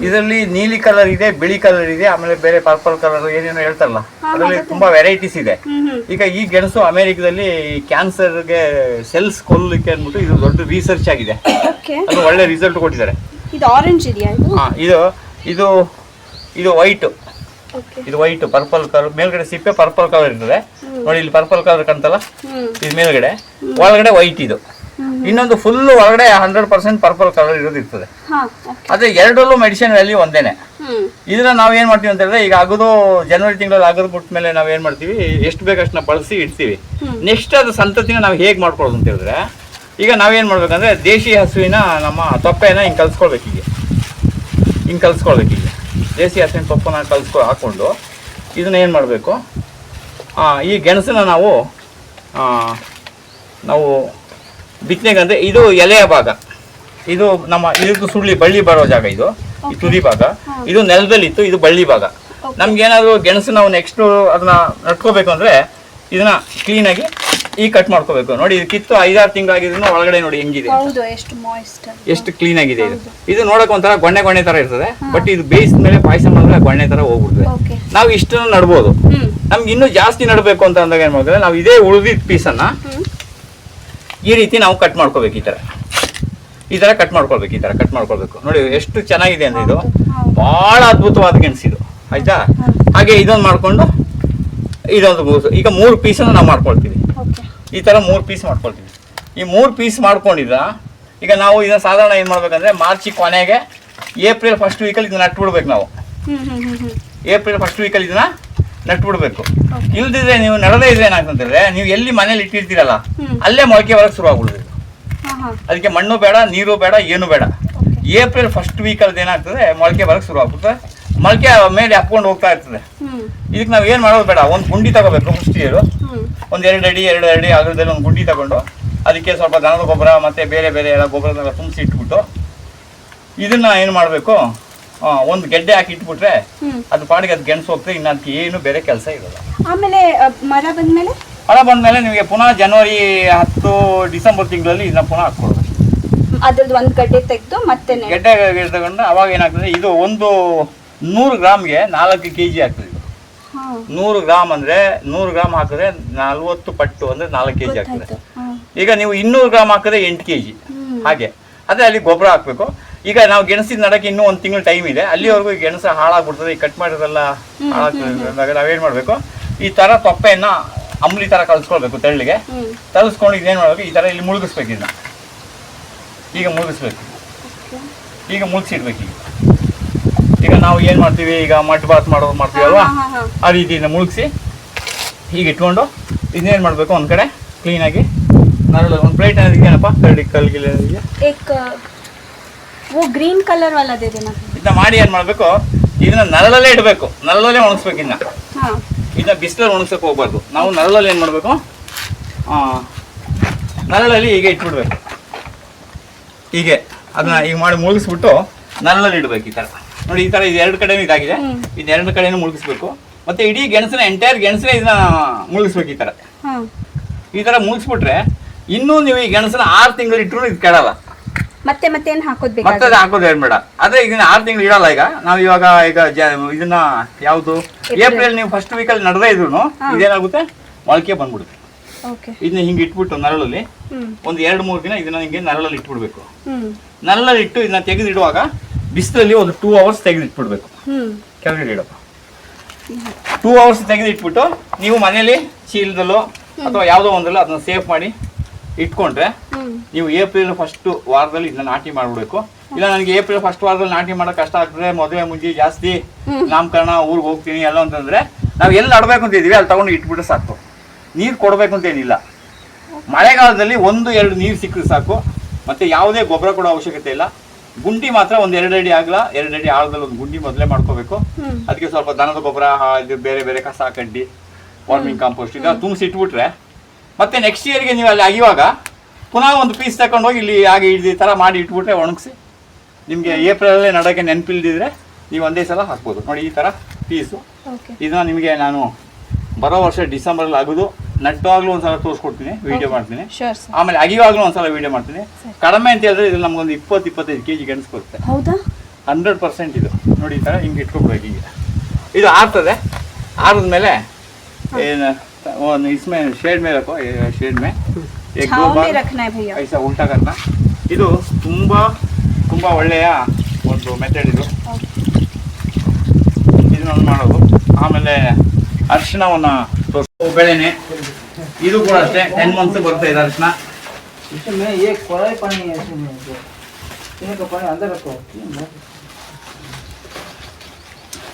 ಇದರಲ್ಲಿ ನೀಲಿ ಕಲರ್ ಇದೆ ಬಿಳಿ ಕಲರ್ ಇದೆ ಆಮೇಲೆ ಬೇರೆ ಪರ್ಪಲ್ ಕಲರ್ ಏನೇನೋ ಹೇಳ್ತಾರಲ್ಲ ಅದರಲ್ಲಿ ತುಂಬಾ ವೆರೈಟೀಸ್ ಇದೆ. ಈಗ ಈ ಗೆಣಸು ಅಮೆರಿಕದಲ್ಲಿ ಕ್ಯಾನ್ಸರ್ಗೆ ಸೆಲ್ಸ್ ಕೊಲ್ಲಕ್ಕೆ ಅಂದ್ಬಿಟ್ಟು ಇದು ದೊಡ್ಡ ರಿಸರ್ಚ್ ಆಗಿದೆ. ಅದು ಒಳ್ಳೆ ರಿಸಲ್ಟ್ ಕೊಟ್ಟಿದ್ದಾರೆ. ಇದು ಆರೆಂಜ್ ಇದೆಯಾ ಇದು? ಆ ಇದು ಇದು ಇದು ವೈಟ್ ಓಕೆ ಇದು ವೈಟ್ ಪರ್ಪಲ್ ಕಲರ್ ಮೇಲ್ಗಡೆ ಸಿಪ್ಪೆ ಪರ್ಪಲ್ ಕಲರ್ ಇರ್ತದೆ. ನೋಡಿ ಇಲ್ಲಿ ಪರ್ಪಲ್ ಕಲರ್ ಕಾಣ್ತಲ್ಲ? ಇದು ಮೇಲ್ಗಡೆ. ಒಳಗಡೆ ವೈಟ್ ಇದು. ಇನ್ನೊಂದು ಫುಲ್ ಒಳಗಡೆ ಹಂಡ್ರೆಡ್ ಪರ್ಸೆಂಟ್ ಪರ್ಪಲ್ ಕಲರ್ ಇರೋದು ಇರ್ತದೆ. ಅದೇ ಎರಡರಲ್ಲೂ ಮೆಡಿಸಿನ್ ವ್ಯಾಲ್ಯೂ ಒಂದೇನೆ. ಇದನ್ನ ನಾವು ಏನು ಮಾಡ್ತೀವಿ ಅಂತ ಹೇಳಿದ್ರೆ ಈಗ ಆಗೋದು ಜನವರಿ ತಿಂಗಳಲ್ಲಿ ಆಗೋದು ಬಿಟ್ಟ ಮೇಲೆ ನಾವು ಏನು ಮಾಡ್ತೀವಿ ಎಷ್ಟು ನಾವು ಬಳಸಿ ಇಡ್ತೀವಿ. ನೆಕ್ಸ್ಟ್ ಅದು ಸಂತತಿನ ನಾವು ಹೇಗೆ ಮಾಡ್ಕೊಳ್ಳೋದು ಅಂತ ಹೇಳಿದ್ರೆ ಈಗ ನಾವೇನು ಮಾಡ್ಬೇಕಂದ್ರೆ ದೇಶಿ ಹಸುವಿನ ನಮ್ಮ ತೊಪ್ಪೆನ ಹಿಂಗೆ ಕಲ್ಸ್ಕೊಳ್ಬೇಕು ಈಗ ಹಿಂಗೆ ಕಲ್ಸ್ಕೊಳ್ಬೇಕು ಈಗ ದೇಸಿ ಹಸುವಿನ ತೊಪ್ಪನ ಕಲ್ಸ್ಕೊ ಹಾಕೊಂಡು ಇದನ್ನ ಏನು ಮಾಡಬೇಕು? ಈ ಗೆಣಸನ್ನ ನಾವು ಆ, ನಾವು ಬಿತ್ತನೆಗಂದ್ರೆ ಇದು ಎಲೆಯ ಭಾಗ. ಇದು ನಮ್ಮ ಇದು ಸುಳ್ಳಿ ಬಳ್ಳಿ ಬರೋ ಜಾಗ ಇದು. ಈ ತುದಿ ಭಾಗ. ಇದು ನೆಲದಲ್ಲಿತ್ತು ಇದು ಬಳ್ಳಿ ಭಾಗ. ನಮ್ಗೆ ಏನಾದರೂ ಗೆಣಸು ನಾವು ನೆಕ್ಸ್ಟ್ ಅದನ್ನ ನಟ್ಕೋಬೇಕು ಅಂದ್ರೆ ಇದನ್ನ ಕ್ಲೀನಾಗಿ ಈ ಕಟ್ ಮಾಡ್ಕೋಬೇಕು. ನೋಡಿ ಇದು ಕಿತ್ತು ಐದಾರು ತಿಂಗಳಾಗಿದ್ರು ಒಳಗಡೆ ನೋಡಿ ಹೆಂಗಿದೆ ಹೌದು ಎಷ್ಟು ಮಾಯಿಸ್ಟ್ ಎಷ್ಟು ಕ್ಲೀನ್ ಆಗಿದೆ ಇದು. ಇದು ನೋಡಕ್ ಒಂಥರ ಗೊಣ್ಣೆ ಗೊಣ್ಣೆ ತರ ಇರ್ತದೆ. ಬಟ್ ಇದು ಬೇಯಿಸಿದ ಮೇಲೆ ಪಾಯಸ ಮಾಡಿದ್ರೆ ಗೊಣ್ಣೆ ತರ ಹೋಗ್ಬಿಡ್ತದೆ. ನಾವು ಇಷ್ಟನ್ನು ನಡ್ಬೋದು. ನಮ್ಗೆ ಇನ್ನೂ ಜಾಸ್ತಿ ನಡಬೇಕು ಅಂತ ಅಂದಾಗ ಏನ್ ಮಾಡ್ಬೇಕು ನಾವು ಇದೇ ಉಳಿದಿದ್ದ ಪೀಸನ್ನ ಈ ರೀತಿ ನಾವು ಕಟ್ ಮಾಡ್ಕೋಬೇಕು ಈ ತರ. ಈ ತರ ಕಟ್ ಮಾಡ್ಕೊಳ್ಬೇಕು ಈ ತರ ಕಟ್ ಮಾಡ್ಕೊಳ್ಬೇಕು. ನೋಡಿ ಎಷ್ಟು ಚೆನ್ನಾಗಿದೆ ಅಂದ್ರೆ ಇದು. ಬಹಳ ಅದ್ಭುತವಾದ ಗೆಣಸು ಇದು. ಆಯ್ತಾ? ಹಾಗೆ ಇದೊಂದು ಮಾಡ್ಕೊಂಡು ಇದೊಂದು ಈಗ ಮೂರು ಪೀಸನ್ನು ನಾವು ಮಾಡ್ಕೊಳ್ತೀವಿ. ಈ ಥರ ಮೂರು ಪೀಸ್ ಮಾಡ್ಕೊಳ್ತೀವಿ. ಈ ಮೂರು ಪೀಸ್ ಮಾಡ್ಕೊಂಡಿದ್ರ ಈಗ ನಾವು ಇದನ್ನ ಸಾಧಾರಣ ಏನು ಮಾಡ್ಬೇಕಂದ್ರೆ ಮಾರ್ಚಿ ಕೊನೆಗೆ ಏಪ್ರಿಲ್ ಫಸ್ಟ್ ವೀಕಲ್ಲಿ ಇದನ್ನ ನಾವು. ಹ್ಮ್ ಹ್ಮ್ ಹ್ಮ್ ಏಪ್ರಿಲ್ ಫಸ್ಟ್ ವೀಕಲ್ಲಿ ಇದನ್ನ ನಟ್ಬಿಡ್ಬೇಕು. ಇಲ್ದಿದ್ರೆ ನೀವು ನಡೆದೇ ಇದ್ರೆ ಏನಾಗ್ತಂದ್ರೆ ನೀವು ಎಲ್ಲಿ ಮನೇಲಿ ಇಟ್ಟಿರ್ತೀರಲ್ಲ. ಅಲ್ಲೇ ಮೊಳಕೆ ಬರಕ್ಕೆ ಶುರು ಆಗ್ಬಿಡ್ಬೇಕು ಅದಕ್ಕೆ ಮಣ್ಣು ಬೇಡ ನೀರು ಬೇಡ ಏನು ಬೇಡ. ಏಪ್ರಿಲ್ ಫಸ್ಟ್ ವೀಕಲ್ಲಿ ಏನಾಗ್ತದೆ ಮೊಳಕೆ ಬರಕ್ಕೆ ಶುರು ಆಗ್ಬಿಡ್ತದೆ ಮೊಳಕೆ ಮೇಲೆ ಹಾಕೊಂಡು ಹೋಗ್ತಾ ಇರ್ತದೆ. ಇದಕ್ಕೆ ನಾವು ಏನು ಮಾಡೋದು ಬೇಡ ಒಂದು ಗುಂಡಿ ತಗೋಬೇಕು ಫಸ್ಟ್ ಇಯರು ಹ್ಮ್. ಒಂದು ಎರಡು ಅಡಿ ಎರಡು ಅಡಿ ಅಗಲದಲ್ಲಿ ಒಂದು ಗುಂಡಿ ತಗೊಂಡು ಅದಕ್ಕೆ ಸ್ವಲ್ಪ ದನದ ಗೊಬ್ಬರ ಮತ್ತೆ ಬೇರೆ ಬೇರೆ ಎಲ್ಲ ಗೊಬ್ಬರನೆಲ್ಲ ತುಂಬಿಸಿ ಇಟ್ಬಿಟ್ಟು ಇದನ್ನ ಏನು ಮಾಡಬೇಕು? ಒಂದು ಗೆಡ್ಡೆ ಹಾಕಿ ಇಟ್ಬಿಟ್ರೆ ಅದು ಪಾಡಿಗೆ ಅದು ಗೆಣಸು ಹೋಗ್ತದೆ ಇನ್ನು ಅದಕ್ಕೆ ಏನು ಬೇರೆ ಕೆಲಸ ಇರೋಲ್ಲ. ಆಮೇಲೆ ಮರ ಬಂದ್ಮೇಲೆ? ಮರ ಬಂದಮೇಲೆ ನಿಮಗೆ ಪುನಃ ಜನವರಿ ಹತ್ತು ಡಿಸೆಂಬರ್ ತಿಂಗಳಲ್ಲಿ ಇದನ್ನ ಪುನಃ ಹಾಕ್ಕೊಡ್ಬೇಕು ಅದ್ರದ್ದು ಒಂದು ಗಡ್ಡೆ ತೆಗೆದು ಮತ್ತೆ ಗೆಡ್ಡೆ ತಗೊಂಡು ಅವಾಗ ಏನಾಗ್ತದೆ ಇದು ಒಂದು ನೂರು ಗ್ರಾಮ್ಗೆ ನಾಲ್ಕು ಕೆ ಜಿ ಆಗ್ತದೆ ನೂರು ಗ್ರಾಮ್ ಅಂದ್ರೆ ನೂರು ಗ್ರಾಮ್ ಹಾಕಿದ್ರೆ ನಲ್ವತ್ತು ಪಟ್ಟು ಅಂದ್ರೆ ನಾಲ್ಕು ಕೆ ಜಿ ಆಗ್ತದೆ ಈಗ ನೀವು ಇನ್ನೂರು ಗ್ರಾಮ್ ಹಾಕಿದ್ರೆ ಎಂಟು ಕೆ ಜಿ ಹಾಗೆ. ಅದೇ ಅಲ್ಲಿ ಗೊಬ್ಬರ ಹಾಕಬೇಕು. ಈಗ ನಾವು ಗೆಣಸಿನ ನಡಕ್ಕೆ ಇನ್ನೂ ಒಂದು ತಿಂಗಳು ಟೈಮ್ ಇದೆ. ಅಲ್ಲಿವರೆಗೂ ಈ ಗೆಣಸು ಹಾಳಾಗ್ಬಿಡ್ತದೆ ಈ ಕಟ್ ಮಾಡಿರೋದೆಲ್ಲ ಹಾಳಾಗ್ತದೆ ನಾವೇನು ಮಾಡಬೇಕು? ಈ ಥರ ತೊಪ್ಪೆಯನ್ನು ಅಂಬ್ಲಿ ಥರ ಕಲಿಸ್ಕೊಳ್ಬೇಕು ತೆಳ್ಳಿಗೆ. ತರಸ್ಕೊಂಡು ಇದೇನ್ ಮಾಡಬೇಕು? ಈ ಥರ ಇಲ್ಲಿ ಮುಳುಗಿಸ್ಬೇಕು ಇದನ್ನ. ಈಗ ಮುಳುಗಿಸ್ಬೇಕು. ಈಗ ಮುಳುಗಿಸಿಡ್ಬೇಕು ಈಗ. ನಾವು ಏನು ಮಾಡ್ತೀವಿ ಈಗ ಮಡ್ ಬಾತ್ ಮಾಡೋದು ಮಾಡ್ತೀವಿ ಅಲ್ವಾ ಹಾ ಹಾ ಆ ರೀತಿಯಿಂದ ಮುಳುಗಿಸಿ ಹೀಗೆ ಇಟ್ಕೊಂಡು ಇದನ್ನೇನು ಮಾಡಬೇಕು ಒಂದು ಕಡೆ ಕ್ಲೀನಾಗಿ ನರಳು ಒಂದು ಪ್ಲೇಟ್ ಏನಪ್ಪ ಕರಡಿ ಕಲ್ಗಿಲ್ಲ ಏಕ್ वो ग्रीन कलर वाला दे देना ಇದನ್ನ ಮಾಡಿ ಏನ್ ಮಾಡ್ಬೇಕು ಇದನ್ನ ನರಳಲ್ಲೇ ಇಡಬೇಕು ನರಳಲ್ಲೇ ಒಣಗಿಸ್ಬೇಕು ಇನ್ನ हाँ ಇದನ್ನ ಬಿಸಿಲಲ್ಲಿ ಒಣಗ್ಸಕ್ ಹೋಗ್ಬಾರ್ದು ನಾವು ನರಳಲ್ಲಿ ಏನು ಮಾಡಬೇಕು ನರಳಲ್ಲಿ ಹೀಗೆ ಇಟ್ಬಿಡ್ಬೇಕು ಹೀಗೆ ಅದನ್ನ ಈಗ ಮಾಡಿ ಮುಳುಗಿಸ್ಬಿಟ್ಟು ನರಳಲ್ಲಿ ಇಡ್ಬೇಕು ಈ ಥರ ನೋಡಿ ಈ ತರ ಇದು ಎರಡು ಕಡೆನೂ ಇದಾಗಿದೆ. ಇದು ಎರಡು ಕಡೆನೂ ಮುಳುಗಿಸ್ಬೇಕು. ಮತ್ತೆ ಇಡೀ ಗೆಣಸಿನ ಎಂಟೈರ್ ಗೆಣಸಿನ ಇದನ್ನ ಮುಳುಗಿಸ್ಬೇಕು ಈ ತರ. ಈ ತರ ಮುಳುಗಿಸ್ಬಿಟ್ರೆ ಇನ್ನೂ ನೀವು ಈ ಗೆಣಸನ್ನ ಆರು ತಿಂಗಳು ಇಟ್ಟರು ಇದು ಕೆಡಲ್ಲ. ಮತ್ತೆ ಮತ್ತೆ ಏನ್ ಹಾಕೋದ್ ಮತ್ತೆ ಅದು ಹಾಕೋದು ಏನ್ ಬೇಡ. ಅದೇ ಇದನ್ನ ಆರು ತಿಂಗಳು ಇಡಲ್ಲ ಈಗ. ನಾವು ಇವಾಗ ಈಗ ಇದನ್ನ ಯಾವುದು? ಏಪ್ರಿಲ್ ನೀವು ಫಸ್ಟ್ ವೀಕಲ್ಲಿ ನಡೆದೇ ಇದ್ರು. ಇದೇನಾಗುತ್ತೆ? ಮೊಳಕೆ ಬಂದ್ಬಿಡುತ್ತೆ. ಇದನ್ನ ಹಿಂಗೆ ಇಟ್ಬಿಟ್ಟು ನರಳಲ್ಲಿ ಒಂದು ಎರಡು ಮೂರು ದಿನ ಇದನ್ನ ಹಿಂಗೆ ನರಳಲ್ಲಿ ಇಟ್ಬಿಡ್ಬೇಕು. ನರಳಲ್ಲಿ ಇಟ್ಟು ಇದನ್ನ ತೆಗೆದಿಡುವಾಗ ಬಿಸಿಲಲ್ಲಿ ಒಂದು ಟೂ ಅವರ್ಸ್ ತೆಗೆದಿಟ್ಬಿಡ್ಬೇಕು. ಕೆಳಗಡೆ ಇಡಪ್ಪ. ಟೂ ಅವರ್ಸ್ ತೆಗೆದಿಟ್ಬಿಟ್ಟು ನೀವು ಮನೇಲಿ ಚೀಲದಲ್ಲೋ ಅಥವಾ ಯಾವುದೋ ಒಂದಲ್ಲೋ ಅದನ್ನ ಸೇಫ್ ಮಾಡಿ ಇಟ್ಕೊಂಡ್ರೆ ನೀವು ಏಪ್ರಿಲ್ ಫಸ್ಟ್ ವಾರದಲ್ಲಿ ಇದನ್ನ ನಾಟಿ ಮಾಡ್ಬಿಡ್ಬೇಕು. ಇಲ್ಲ ನನಗೆ ಏಪ್ರಿಲ್ ಫಸ್ಟ್ ವಾರದಲ್ಲಿ ನಾಟಿ ಮಾಡೋಕೆ ಕಷ್ಟ ಆಗ್ತದೆ ಮದುವೆ ಮುಂಜಿ ಜಾಸ್ತಿ. ನಾಮಕರಣ ಊರಿಗೆ ಹೋಗ್ತೀನಿ ಎಲ್ಲ ಅಂತಂದ್ರೆ ನಾವು ಎಲ್ಲಿ ನಡ್ಬೇಕು ಅಂತ ಇದೀವಿ ಅಲ್ಲಿ ತಗೊಂಡು ಇಟ್ಬಿಟ್ರೆ ಸಾಕು. ನೀರು ಕೊಡಬೇಕು ಅಂತ ಏನಿಲ್ಲ. ಮಳೆಗಾಲದಲ್ಲಿ ಒಂದು ಎರಡು ನೀರು ಸಿಕ್ಕರೆ ಸಾಕು. ಮತ್ತೆ ಯಾವುದೇ ಗೊಬ್ಬರ ಕೊಡೋ ಅವಶ್ಯಕತೆ ಇಲ್ಲ. ಗುಂಡಿ ಮಾತ್ರ ಒಂದ್ ಎರಡು ಅಡಿ ಆಗಲ್ಲ ಎರಡು ಅಡಿ ಆಳದಲ್ಲಿ ಒಂದು ಗುಂಡಿ ಮೊದಲೇ ಮಾಡ್ಕೋಬೇಕು. ಅದಕ್ಕೆ ಸ್ವಲ್ಪ ದನದ ಗೊಬ್ಬರ ಇದು ಬೇರೆ ಬೇರೆ ಕಸ ಕಡ್ಡಿ ವಾರ್ಮಿಂಗ್ ಕಾಂಪೋಸ್ಟ್ ಇದೆ ತುಂಬಿಸಿ ಇಟ್ಬಿಟ್ರೆ ಮತ್ತೆ ನೆಕ್ಸ್ಟ್ ಇಯರ್ಗೆ ನೀವು ಅಲ್ಲಿ ಆಗಿವಾಗ ಪುನಃ ಒಂದು ಪೀಸ್ ತಗೊಂಡು ಹೋಗಿ ಇಲ್ಲಿ ಹಾಗೆ ಈ ಥರ ಮಾಡಿ ಇಟ್ಬಿಟ್ರೆ ಒಣಗಿಸಿ ನಿಮಗೆ ಏಪ್ರಿಲಲ್ಲೇ ನಡೋಕ್ಕೆ ನೆನಪಿಲ್ದಿದ್ರೆ ನೀವು ಒಂದೇ ಸಲ ಹಾಕ್ಬೋದು. ನೋಡಿ ಈ ಥರ ಪೀಸು ಇದನ್ನ ನಿಮಗೆ ನಾನು ಬರೋ ವರ್ಷ ಡಿಸೆಂಬರಲ್ಲಿ ಅಗದು ನಟ್ಟವಾಗ್ಲೂ ಒಂದ್ಸಲ ತೋರಿಸ್ಕೊಡ್ತೀನಿ ವಿಡಿಯೋ ಮಾಡ್ತೀನಿ ಶೋರ್ ಸರ್ ಆಮೇಲೆ ಅಗಿವಾಗ್ಲೂ ಒಂದ್ಸಲ ವಿಡಿಯೋ ಮಾಡ್ತೀನಿ ಕಡಿಮೆ ಅಂತ ಹೇಳಿದ್ರೆ ಇದು ನಮ್ಗೊಂದು ಇಪ್ಪತ್ತು ಇಪ್ಪತ್ತೈದು ಕೆ ಜಿ ಗೆಣಸು ಕೊಡುತ್ತೆ ಹೌದಾ ಹಂಡ್ರೆಡ್ ಪರ್ಸೆಂಟ್ ಇದು ನೋಡಿ ಈ ಥರ ಹಿಂಗೆ ಇಟ್ಕೊಬೇಕು ಈಗ ಇದು ಆರ್ತದೆ ಆರಿದ್ಮೇಲೆ ಏನು ಒಂದು ಇಸ್ಮೆ ಶೇಡ್ ಮೇಲೆ ಹಾಕೋ ಶೇಡ್ ಮೇ एक दो छाव में बार रखना है भैया ಐಸಾ ಉಲ್ಟಾ ಕರ್ನ ಇದು ತುಂಬ ತುಂಬ ಒಳ್ಳೆಯ ಒಂದು ಮೆಥಡ್ ಇದು ಇದನ್ನ ಮಾಡೋದು ಆಮೇಲೆ ಅರಿಶಿಣವನ್ನು ತೋರಿಸೋ ಬೆಳೆನೆ ಇದು ಕೂಡ ಅಷ್ಟೇ ಟೆನ್ ಮಂತ್ಸ್ ಬರುತ್ತೆ ಇದು ಅರಿಶಿಣ इसमें ये कड़ाई पानी है इसमें जो पीने का पानी अंदर रखो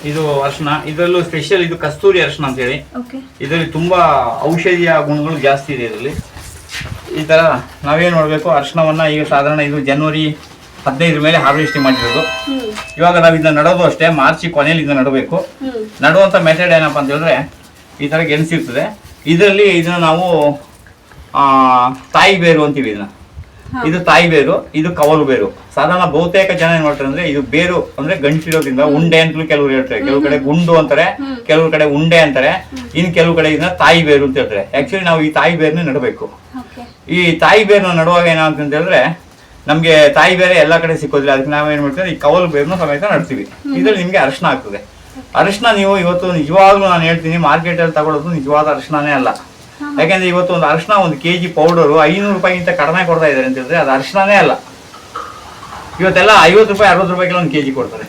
ಇದು ಅರಿಶಿಣ ಇದರಲ್ಲೂ ಸ್ಪೆಷಲ್ ಇದು ಕಸ್ತೂರಿ ಅರಿಶಿಣ ಅಂತೇಳಿ ಓಕೆ ಇದರಲ್ಲಿ ತುಂಬಾ ಔಷಧೀಯ ಗುಣಗಳು ಜಾಸ್ತಿ ಇದೆ ಇದರಲ್ಲಿ ಈ ತರ ನಾವೇನ್ ಮಾಡಬೇಕು ಅರಿಶಿಣವನ್ನ ಈಗ ಸಾಧಾರಣ ಇದು ಜನವರಿ ಹದಿನೈದರ ಮೇಲೆ ಹಾರ್ವೆಸ್ಟಿಂಗ್ ಮಾಡಿರೋದು ಹ್ಮ್ ಇವಾಗ ನಾವು ಇದನ್ನ ನಡೋದು ಅಷ್ಟೇ ಮಾರ್ಚ್ ಕೊನೆಯಲ್ಲಿ ಇದನ್ನ ನಡಬೇಕು ಹ್ಮ್ ನಡುವಂತ ಮೆಥಡ್ ಏನಪ್ಪಾ ಅಂತ ಹೇಳಿದ್ರೆ ಈ ತರ ಗೆಣಸಿರ್ತದೆ ಇದರಲ್ಲಿ ಇದನ್ನ ನಾವು ಆ, ತಾಯಿ ಬೇರು ಅಂತೀವಿ ಇದನ್ನ. ಇದು ತಾಯಿ ಬೇರು ಇದು ಕವಲು ಬೇರು. ಸಾಧಾರಣ ಬಹುತೇಕ ಜನ ಏನ್ ಮಾಡ್ತಾರೆ ಅಂದ್ರೆ ಇದು ಬೇರು ಅಂದ್ರೆ ಗಂಟಿರೋದ್ರಿಂದ ಉಂಡೆ ಅಂತಲೂ ಕೆಲವರು ಹೇಳ್ತಾರೆ. ಕೆಲವು ಕಡೆ ಗುಂಡು ಅಂತಾರೆ. ಕೆಲವು ಕಡೆ ಉಂಡೆ ಅಂತಾರೆ. ಇನ್ ಕೆಲವು ಕಡೆ ಇದನ್ನ ತಾಯಿ ಬೇರು ಅಂತ ಹೇಳ್ತಾರೆ. ಆಕ್ಚುಲಿ ನಾವು ಈ ತಾಯಿ ಬೇರ್ನ ನೆಡಬೇಕು. ಈ ತಾಯಿ ಬೇರ್ನ ನಡುವಾಗ ಏನಂತ ಹೇಳಿದ್ರೆ ನಮ್ಗೆ ತಾಯಿ ಬೇರೆ ಎಲ್ಲಾ ಕಡೆ ಸಿಕ್ಕೋದಿಲ್ಲ. ಅದಕ್ಕೆ ನಾವೇನ್ ಮಾಡ್ತೀವಿ ಈ ಕವಲು ಬೇರ್ನ ಸಮೇತ ನಡ್ತೀವಿ. ಇದ್ರಲ್ಲಿ ನಿಮ್ಗೆ ಅರ್ಶನ ಆಗ್ತದೆ. ಅರಿಶಿನ ನೀವು ಇವತ್ತು ನಿಜವಾಗ್ಲೂ ನಾನು ಹೇಳ್ತೀನಿ ಮಾರ್ಕೆಟ್ ಅಲ್ಲಿ ತಗೊಳ್ಳೋದು ನಿಜವಾದ ಅರಿಶಿಣನೇ ಅಲ್ಲ. ಯಾಕೆಂದ್ರೆ ಇವತ್ತು ಒಂದು ಅರಿಶಿನ ಒಂದು ಕೆ ಜಿ ಪೌಡರು ಐನೂರು ರೂಪಾಯಿಗಿಂತ ಕಡಿಮೆ ಕೊಡ್ತಾ ಇದ್ದಾರೆ ಅಂತ ಹೇಳಿದ್ರೆ ಅದು ಅರಿಶಿನೇ ಅಲ್ಲ. ಇವತ್ತೆಲ್ಲ ಐವತ್ತು ರೂಪಾಯಿ ಅರವತ್ತು ರೂಪಾಯಿಗೆ ಒಂದು ಕೆ ಜಿ ಕೊಡ್ತಾರೆ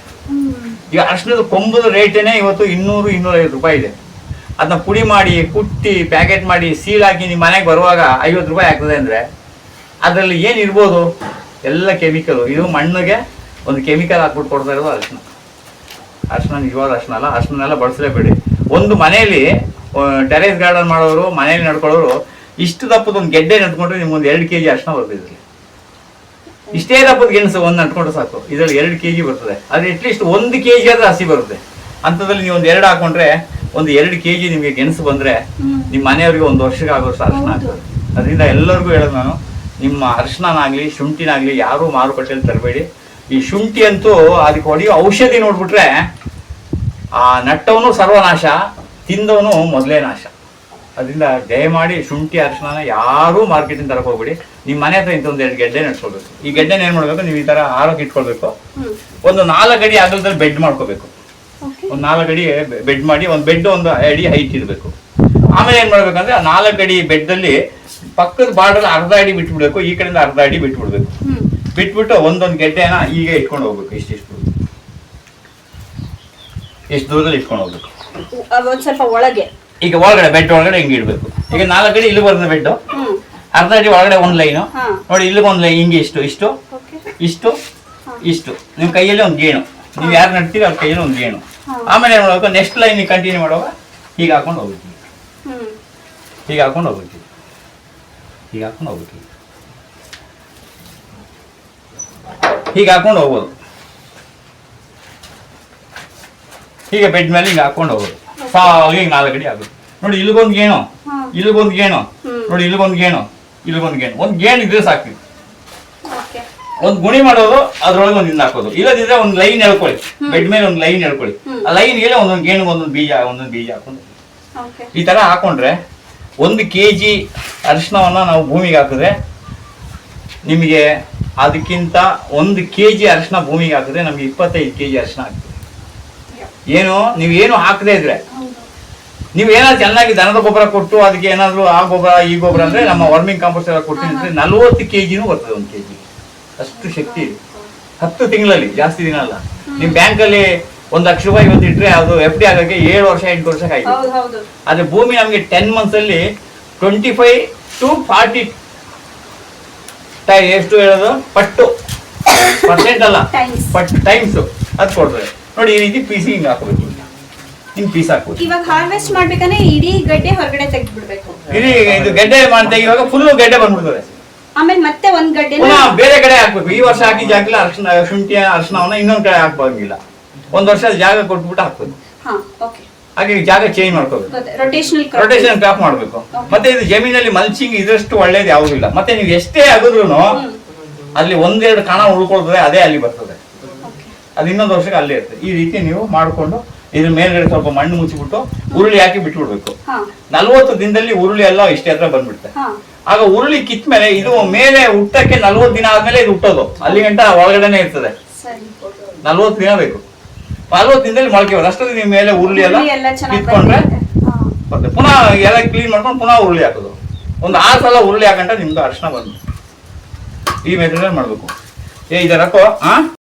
ಈಗ ಅರಿಶಿನದ ಕೊಂಬದ ರೇಟೇನೆ ಇವತ್ತು ಇನ್ನೂರು ಇನ್ನೂರೈವತ್ತು ರೂಪಾಯಿ ಇದೆ. ಅದನ್ನ ಪುಡಿ ಮಾಡಿ ಕುಟ್ಟಿ ಪ್ಯಾಕೆಟ್ ಮಾಡಿ ಸೀಲ್ ಹಾಕಿ ನಿಮ್ಮ ಮನೆಗೆ ಬರುವಾಗ ಐವತ್ತು ರೂಪಾಯಿ ಆಗ್ತದೆ ಅಂದ್ರೆ ಅದರಲ್ಲಿ ಏನಿರ್ಬೋದು ಎಲ್ಲ ಕೆಮಿಕಲ್ ಇದು ಮಣ್ಣಿಗೆ ಒಂದು ಕೆಮಿಕಲ್ ಹಾಕ್ಬಿಟ್ಟು ಕೊಡ್ತಾ ಇರೋದು ಅರಿಶಿನ. ಅರಿಶಿನ ನಿಜವಾದ ಅರ್ಶನ ಅಲ್ಲ ಅರ್ಶನೆಲ್ಲ ಬಳಸಲೇಬೇಡಿ. ಒಂದು ಮನೆಯಲ್ಲಿ ಟೆರೇಸ್ ಗಾರ್ಡನ್ ಮಾಡೋರು ಮನೆಯಲ್ಲಿ ನಡ್ಕೊಳ್ಳೋರು ಇಷ್ಟು ದಪ್ಪದ ಒಂದು ಗೆಡ್ಡೆ ನಡ್ಕೊಂಡ್ರೆ ನಿಮ್ಗೊಂದು ಎರಡು ಕೆ ಜಿ ಅರ್ಶನ ಬರ್ತದೆ ಇಷ್ಟೇ ದಪ್ಪದ ಗೆಣಸು ಒಂದು ನಟ್ಕೊಂಡ್ರೆ ಸಾಕು ಇದರಲ್ಲಿ ಎರಡು ಕೆ ಜಿ ಬರ್ತದೆ ಅದು ಅಟ್ಲೀಸ್ಟ್ ಒಂದು ಕೆ ಜಿ ಆದ್ರೆ ಹಸಿ ಬರುತ್ತೆ. ಅಂಥದ್ರಲ್ಲಿ ನೀವು ಒಂದು ಎರಡು ಹಾಕೊಂಡ್ರೆ ಒಂದು ಎರಡು ಕೆ ಜಿ ನಿಮಗೆ ಗೆಣಸು ಬಂದ್ರೆ ನಿಮ್ಮ ಮನೆಯವರಿಗೆ ಒಂದು ವರ್ಷಕ್ಕೆ ಆಗೋಷ್ಟು ಅರಿಶಿನ. ಆಗ್ತದೆ. ಅದರಿಂದ ಎಲ್ಲರಿಗೂ ಹೇಳೋದು ನಾನು ನಿಮ್ಮ ಅರ್ಶನಾಗಲಿ ಶುಂಠಿನಾಗ್ಲಿ ಯಾರೂ ಮಾರುಕಟ್ಟೆಯಲ್ಲಿ ತರಬೇಡಿ. ಈ ಶುಂಠಿ ಅಂತೂ ಅದಕ್ಕೆ ಹೊಡೆಯೋ ಔಷಧಿ ನೋಡ್ಬಿಟ್ರೆ ಆ ನಟ್ಟವನು ಸರ್ವನಾಶ ತಿಂದವನು ಮೊದಲೇ ನಾಶ. ಅದರಿಂದ ದಯಮಾಡಿ ಶುಂಠಿ ಅರಿಶಿನ ಯಾರೂ ಮಾರ್ಕೆಟಿಂದ ತರಕ್ಕೆ ಹೋಗ್ಬಿಡಿ. ನಿಮ್ಮ ಮನೆ ಹತ್ರ ಇಂಥ ಒಂದು ಎರಡು ಗೆಡ್ಡೆ ನಡ್ಸ್ಕೊಳ್ಬೇಕು. ಈ ಗೆಡ್ಡೆನ ಏನು ಮಾಡಬೇಕು? ನೀವು ಈ ಥರ ಆರೋಗ್ಯ ಇಟ್ಕೊಳ್ಬೇಕು. ಒಂದು ನಾಲ್ಕು ಅಡಿ ಅಗಲದಲ್ಲಿ ಬೆಡ್ ಮಾಡ್ಕೋಬೇಕು. ಒಂದು ನಾಲ್ಕು ಅಡಿ ಬೆಡ್ ಮಾಡಿ ಒಂದು ಬೆಡ್ ಒಂದು ಅಡಿ ಹೈಟ್ ಇರಬೇಕು. ಆಮೇಲೆ ಏನು ಮಾಡ್ಬೇಕಂದ್ರೆ ಆ ನಾಲ್ಕು ಅಡಿ ಬೆಡ್ಡಲ್ಲಿ ಪಕ್ಕದ ಬಾರ್ಡರ್ ಅರ್ಧ ಅಡಿ ಬಿಟ್ಬಿಡ್ಬೇಕು ಈ ಕಡೆಯಿಂದ ಅರ್ಧ ಅಡಿ ಬಿಟ್ಬಿಡ್ಬೇಕು. ಬಿಟ್ಬಿಟ್ಟು ಒಂದೊಂದು ಗೆಡ್ಡೆನ ಈಗ ಇಟ್ಕೊಂಡು ಹೋಗ್ಬೇಕು ಇಷ್ಟಿಷ್ಟು ಎಷ್ಟು ದೂರದಲ್ಲಿ. ಇಟ್ಕೊಂಡು ಹೋಗ್ಬೇಕು. ಒಂದ್ ಸ್ವಲ್ಪ ಒಳಗೆ. ಈಗ ಒಳಗಡೆ ಬೆಡ್ ಒಳಗಡೆ ಹಿಂಗೆ ಇಡಬೇಕು. ಈಗ ನಾಲ್ಕು ಅಡಿ ಇಲ್ಲಿ ಬರ್ತದೆ ಬೆಡ್ ಅರ್ಧ ಅಡಿ ಒಳಗಡೆ ಒಂದು ಲೈನು. ನೋಡಿ ಇಲ್ಲಿಗೆ ಒಂದು ಲೈನ್ ಹಿಂಗೆ ಇಷ್ಟು ಇಷ್ಟು ಇಷ್ಟು ಇಷ್ಟು. ನಿಮ್ಮ ಕೈಯಲ್ಲಿ ಒಂದು ಗೇಣು. ನೀವು ಯಾರು ನಡ್ತೀರಿ ಅವ್ರ ಕೈಯಲ್ಲಿ ಒಂದು ಗೇಣು. ಆಮೇಲೆ ಏನು ಮಾಡಬೇಕು? ನೆಕ್ಸ್ಟ್ ಲೈನ್ ಕಂಟಿನ್ಯೂ ಮಾಡುವಾಗ ಹೀಗೆ ಹಾಕೊಂಡು ಹೋಗ್ಬೇಕು. ಹ್ಮ್. ಹೀಗೆ ಹಾಕೊಂಡು ಹೋಗ್ಬೇಕು. ಹೀಗೆ ಹಾಕೊಂಡು ಹೋಗ್ಬೇಕು. ಹೀಗೆ ಹಾಕೊಂಡು ಹೋಗ್ಬೋದು. ಹೀಗೆ ಬೆಡ್ ಮೇಲೆ ಹಿಂಗೆ ಹಾಕೊಂಡು ಹೋಗೋದು ಸಾಗಿ ಹಿಂಗೆ ನಾಲ್ಕು ಗಡಿ ಆಗುತ್ತೆ. ನೋಡಿ ಇಲ್ಲಿಗೊಂದು ಗೇಣು. ಇಲ್ಲಿಗೊಂದು ಗೇಣು. ನೋಡಿ ಇಲ್ಲಿಗೊಂದು ಗೇಣು. ಇಲ್ಲಿಗೊಂದು ಗೇಣು. ಒಂದು ಗೇಣು ಇದ್ರೆ ಸಾಕು. ಓಕೆ. ಒಂದು ಗುಣಿ ಮಾಡೋದು ಅದ್ರೊಳಗೆ ಒಂದು ಹಿಂದೆ ಹಾಕೋದು. ಇಲ್ಲದಿದ್ರೆ ಒಂದು ಲೈನ್ ಹೇಳ್ಕೊಳ್ಳಿ. ಬೆಡ್ ಮೇಲೆ ಒಂದು ಲೈನ್ ಹೇಳ್ಕೊಳ್ಳಿ. ಆ ಲೈನ್ಗೆ ಒಂದೊಂದು ಗೇಣಿಗೆ ಒಂದೊಂದು ಬೀಜ ಒಂದೊಂದು ಬೀಜ ಹಾಕೊಂಡು. ಈ ತರ ಹಾಕೊಂಡ್ರೆ ಒಂದು ಕೆ ಜಿ ಅರಿಶಿನವನ್ನ ನಾವು ಭೂಮಿಗೆ ಹಾಕಿದ್ರೆ ನಿಮಗೆ ಅದಕ್ಕಿಂತ ಒಂದು ಕೆ ಜಿ ಅರಿಶಿನ ಭೂಮಿಗೆ ಹಾಕಿದ್ರೆ ನಮ್ಗೆ ಇಪ್ಪತ್ತೈದು ಕೆ ಜಿ ಅರಿಶಿನ ಆಗ್ತದೆ. ಏನು? ನೀವು ಏನು ಹಾಕದೇ ಇದ್ರೆ. ಹೌದು ನೀವು ಏನಾದ್ರು ಚೆನ್ನಾಗಿ ದನದ ಗೊಬ್ಬರ ಕೊಟ್ಟು ಅದಕ್ಕೆ ಏನಾದರೂ ಆ ಗೊಬ್ಬರ ಈ ಗೊಬ್ಬರ ಅಂದ್ರೆ ನಮ್ಮ ವರ್ಮಿಂಗ್ ಕಾಂಪೋಸ್ಟ್ ಎಲ್ಲ ಕೊಟ್ಟಿದ್ರೆ ನಲ್ವತ್ತು ಕೆ ಜಿನೂ ಬರ್ತದೆ ಒಂದು ಕೆ ಜಿ ಅಷ್ಟು ಶಕ್ತಿ ಇದೆ. ಹತ್ತು ತಿಂಗಳಲ್ಲಿ ಜಾಸ್ತಿ ದಿನ ಅಲ್ಲ. ನಿಮ್ ಬ್ಯಾಂಕಲ್ಲಿ ಒಂದು ಲಕ್ಷ ರೂಪಾಯಿ ಇವತ್ತು ಇಟ್ಟರೆ ಅದು ಎಫ್ ಡಿ ಆಗೋಕ್ಕೆ ಏಳು ವರ್ಷ ಎಂಟು ವರ್ಷಕ್ಕೆ ಹೌದು ಆದ್ರೆ ಭೂಮಿ ನಮಗೆ ಟೆನ್ ಮಂತ್ಸ್ ಅಲ್ಲಿ ಟ್ವೆಂಟಿ ಫೈವ್ ಟು ಫಾರ್ಟಿ ಎಷ್ಟು ಹೇಳೋದು? ಪಟ್ಟು. ಪರ್ಸೆಂಟ್ ಅಲ್ಲ. ಪಟ್ ಟೈಮ್ಸ್ ಅದು ಕೊಡ್ರೆ ನೋಡಿ ಈ ರೀತಿ ಪೀಸಿ ಹಿಂಗ್ ಹಾಕೋಬೇಕು. ಹಿಂಗೆ ಪೀಸ್ ಹಾಕ್ಬೇಕು. ಇವಾಗ ಹಾರ್ವೆಸ್ಟ್ ಮಾಡ್ಬೇಕಂದ್ರೆ ಇಡೀ ಗಡ್ಡೆ ಹೊರಗಡೆ ತೆಗ್ದ್ಬಿಡ್ಬೇಕು. ಇಡೀ ಇದು ಗೆಡ್ಡೆ ಮಾಡ್ತಾ ಇವಾಗ ಫುಲ್ ಗಡ್ಡೆ ಬಂದ್ಬಿಡ್ತದೆ. ಆಮೇಲೆ ಮತ್ತೆ ಒಂದ್ ಗಡ್ಡೆ ಬೇರೆ ಕಡೆ ಹಾಕ್ಬೇಕು. ಈ ವರ್ಷ ಹಾಕಿ ಜಾಗಲ ಅರ್ಶನ ಶುಂಠಿ ಅರ್ಶನವನ್ನ ಇನ್ನೊಂದ್ ಕಡೆ ಹಾಕ್ಬಂಗಿಲ್ಲ ಒಂದ್ ವರ್ಷ ಜಾಗ ಕೊಟ್ಬಿಟ್ಟು ಹಾಕ್ಬೇಕು. ಹಾ ಓಕೆ ಹಾಗೆ ಜಾಗ ಚೇಂಜ್ ಮಾಡ್ಕೋಬೇಕು. ರೊಟೇಷನ್ ಕ್ರಾಪ್ ಮಾಡಬೇಕು. ಮತ್ತೆ ಇದು ಜಮೀನಲ್ಲಿ ಮಲ್ಚಿಂಗ್ ಇದಷ್ಟು ಒಳ್ಳೇದು ಯಾವುದೂ ಇಲ್ಲ. ಮತ್ತೆ ನೀವು ಎಷ್ಟೇ ಆಗಿದ್ರು ಅಲ್ಲಿ ಒಂದೆರಡು ಕಣ ಉಳ್ಕೊಳ್ತದೆ ಅದೇ ಅಲ್ಲಿ ಬರ್ತದೆ. ಅದು ಇನ್ನೊಂದು ವರ್ಷಕ್ಕೆ ಅಲ್ಲೇ ಇರ್ತದೆ. ಈ ರೀತಿ ನೀವು ಮಾಡಿಕೊಂಡು ಇದ್ರ ಮೇಲ್ಗಡೆ ಸ್ವಲ್ಪ ಮಣ್ಣು ಮುಚ್ಚಿಬಿಟ್ಟು ಉರುಳಿ ಹಾಕಿ ಬಿಟ್ಬಿಡ್ಬೇಕು. ನಲ್ವತ್ತು ದಿನದಲ್ಲಿ ಉರುಳಿ ಎಲ್ಲ ಇಷ್ಟೇ ಹತ್ರ ಬಂದ್ಬಿಡುತ್ತೆ. ಆಗ ಉರುಳಿ ಕಿತ್ ಮೇಲೆ ಇದು ಮೇಲೆ ಹುಟ್ಟಕ್ಕೆ ನಲ್ವತ್ತು ದಿನ ಆದ್ಮೇಲೆ ಇದು ಹುಟ್ಟೋದು. ಅಲ್ಲಿ ಗಂಟ ಒಳಗಡೆನೆ ಇರ್ತದೆ. ನಲ್ವತ್ತು ದಿನ ಬೇಕು. ನಲ್ವತ್ತು ದಿನದಲ್ಲಿ ಮೊಳಕೆ ಬರೋದು ಅಷ್ಟೊಂದು ನಿಮ್ಮ ಮೇಲೆ ಉರುಳಿ ಎಲ್ಲ ಉರುಳಿ ಎಲ್ಲ ಚೆನ್ನಾಗಿ ಕಿತ್ಕೊಂಡ್ರೆ ಬರ್ತದೆ ಪುನಃ ಎಲ್ಲ ಕ್ಲೀನ್ ಮಾಡ್ಕೊಂಡು ಪುನಃ ಉರುಳಿ ಹಾಕೋದು. ಒಂದು ಆರು ಸಲ ಉರುಳಿ ಹಾಕಂಟ ನಿಮ್ದು ಅರ್ಶನ ಬಂದು ಈ ಮೆಥಡಲ್ಲಿ ಮಾಡಬೇಕು. ಏ ಇದರಕ್ಕೋ ಹಾ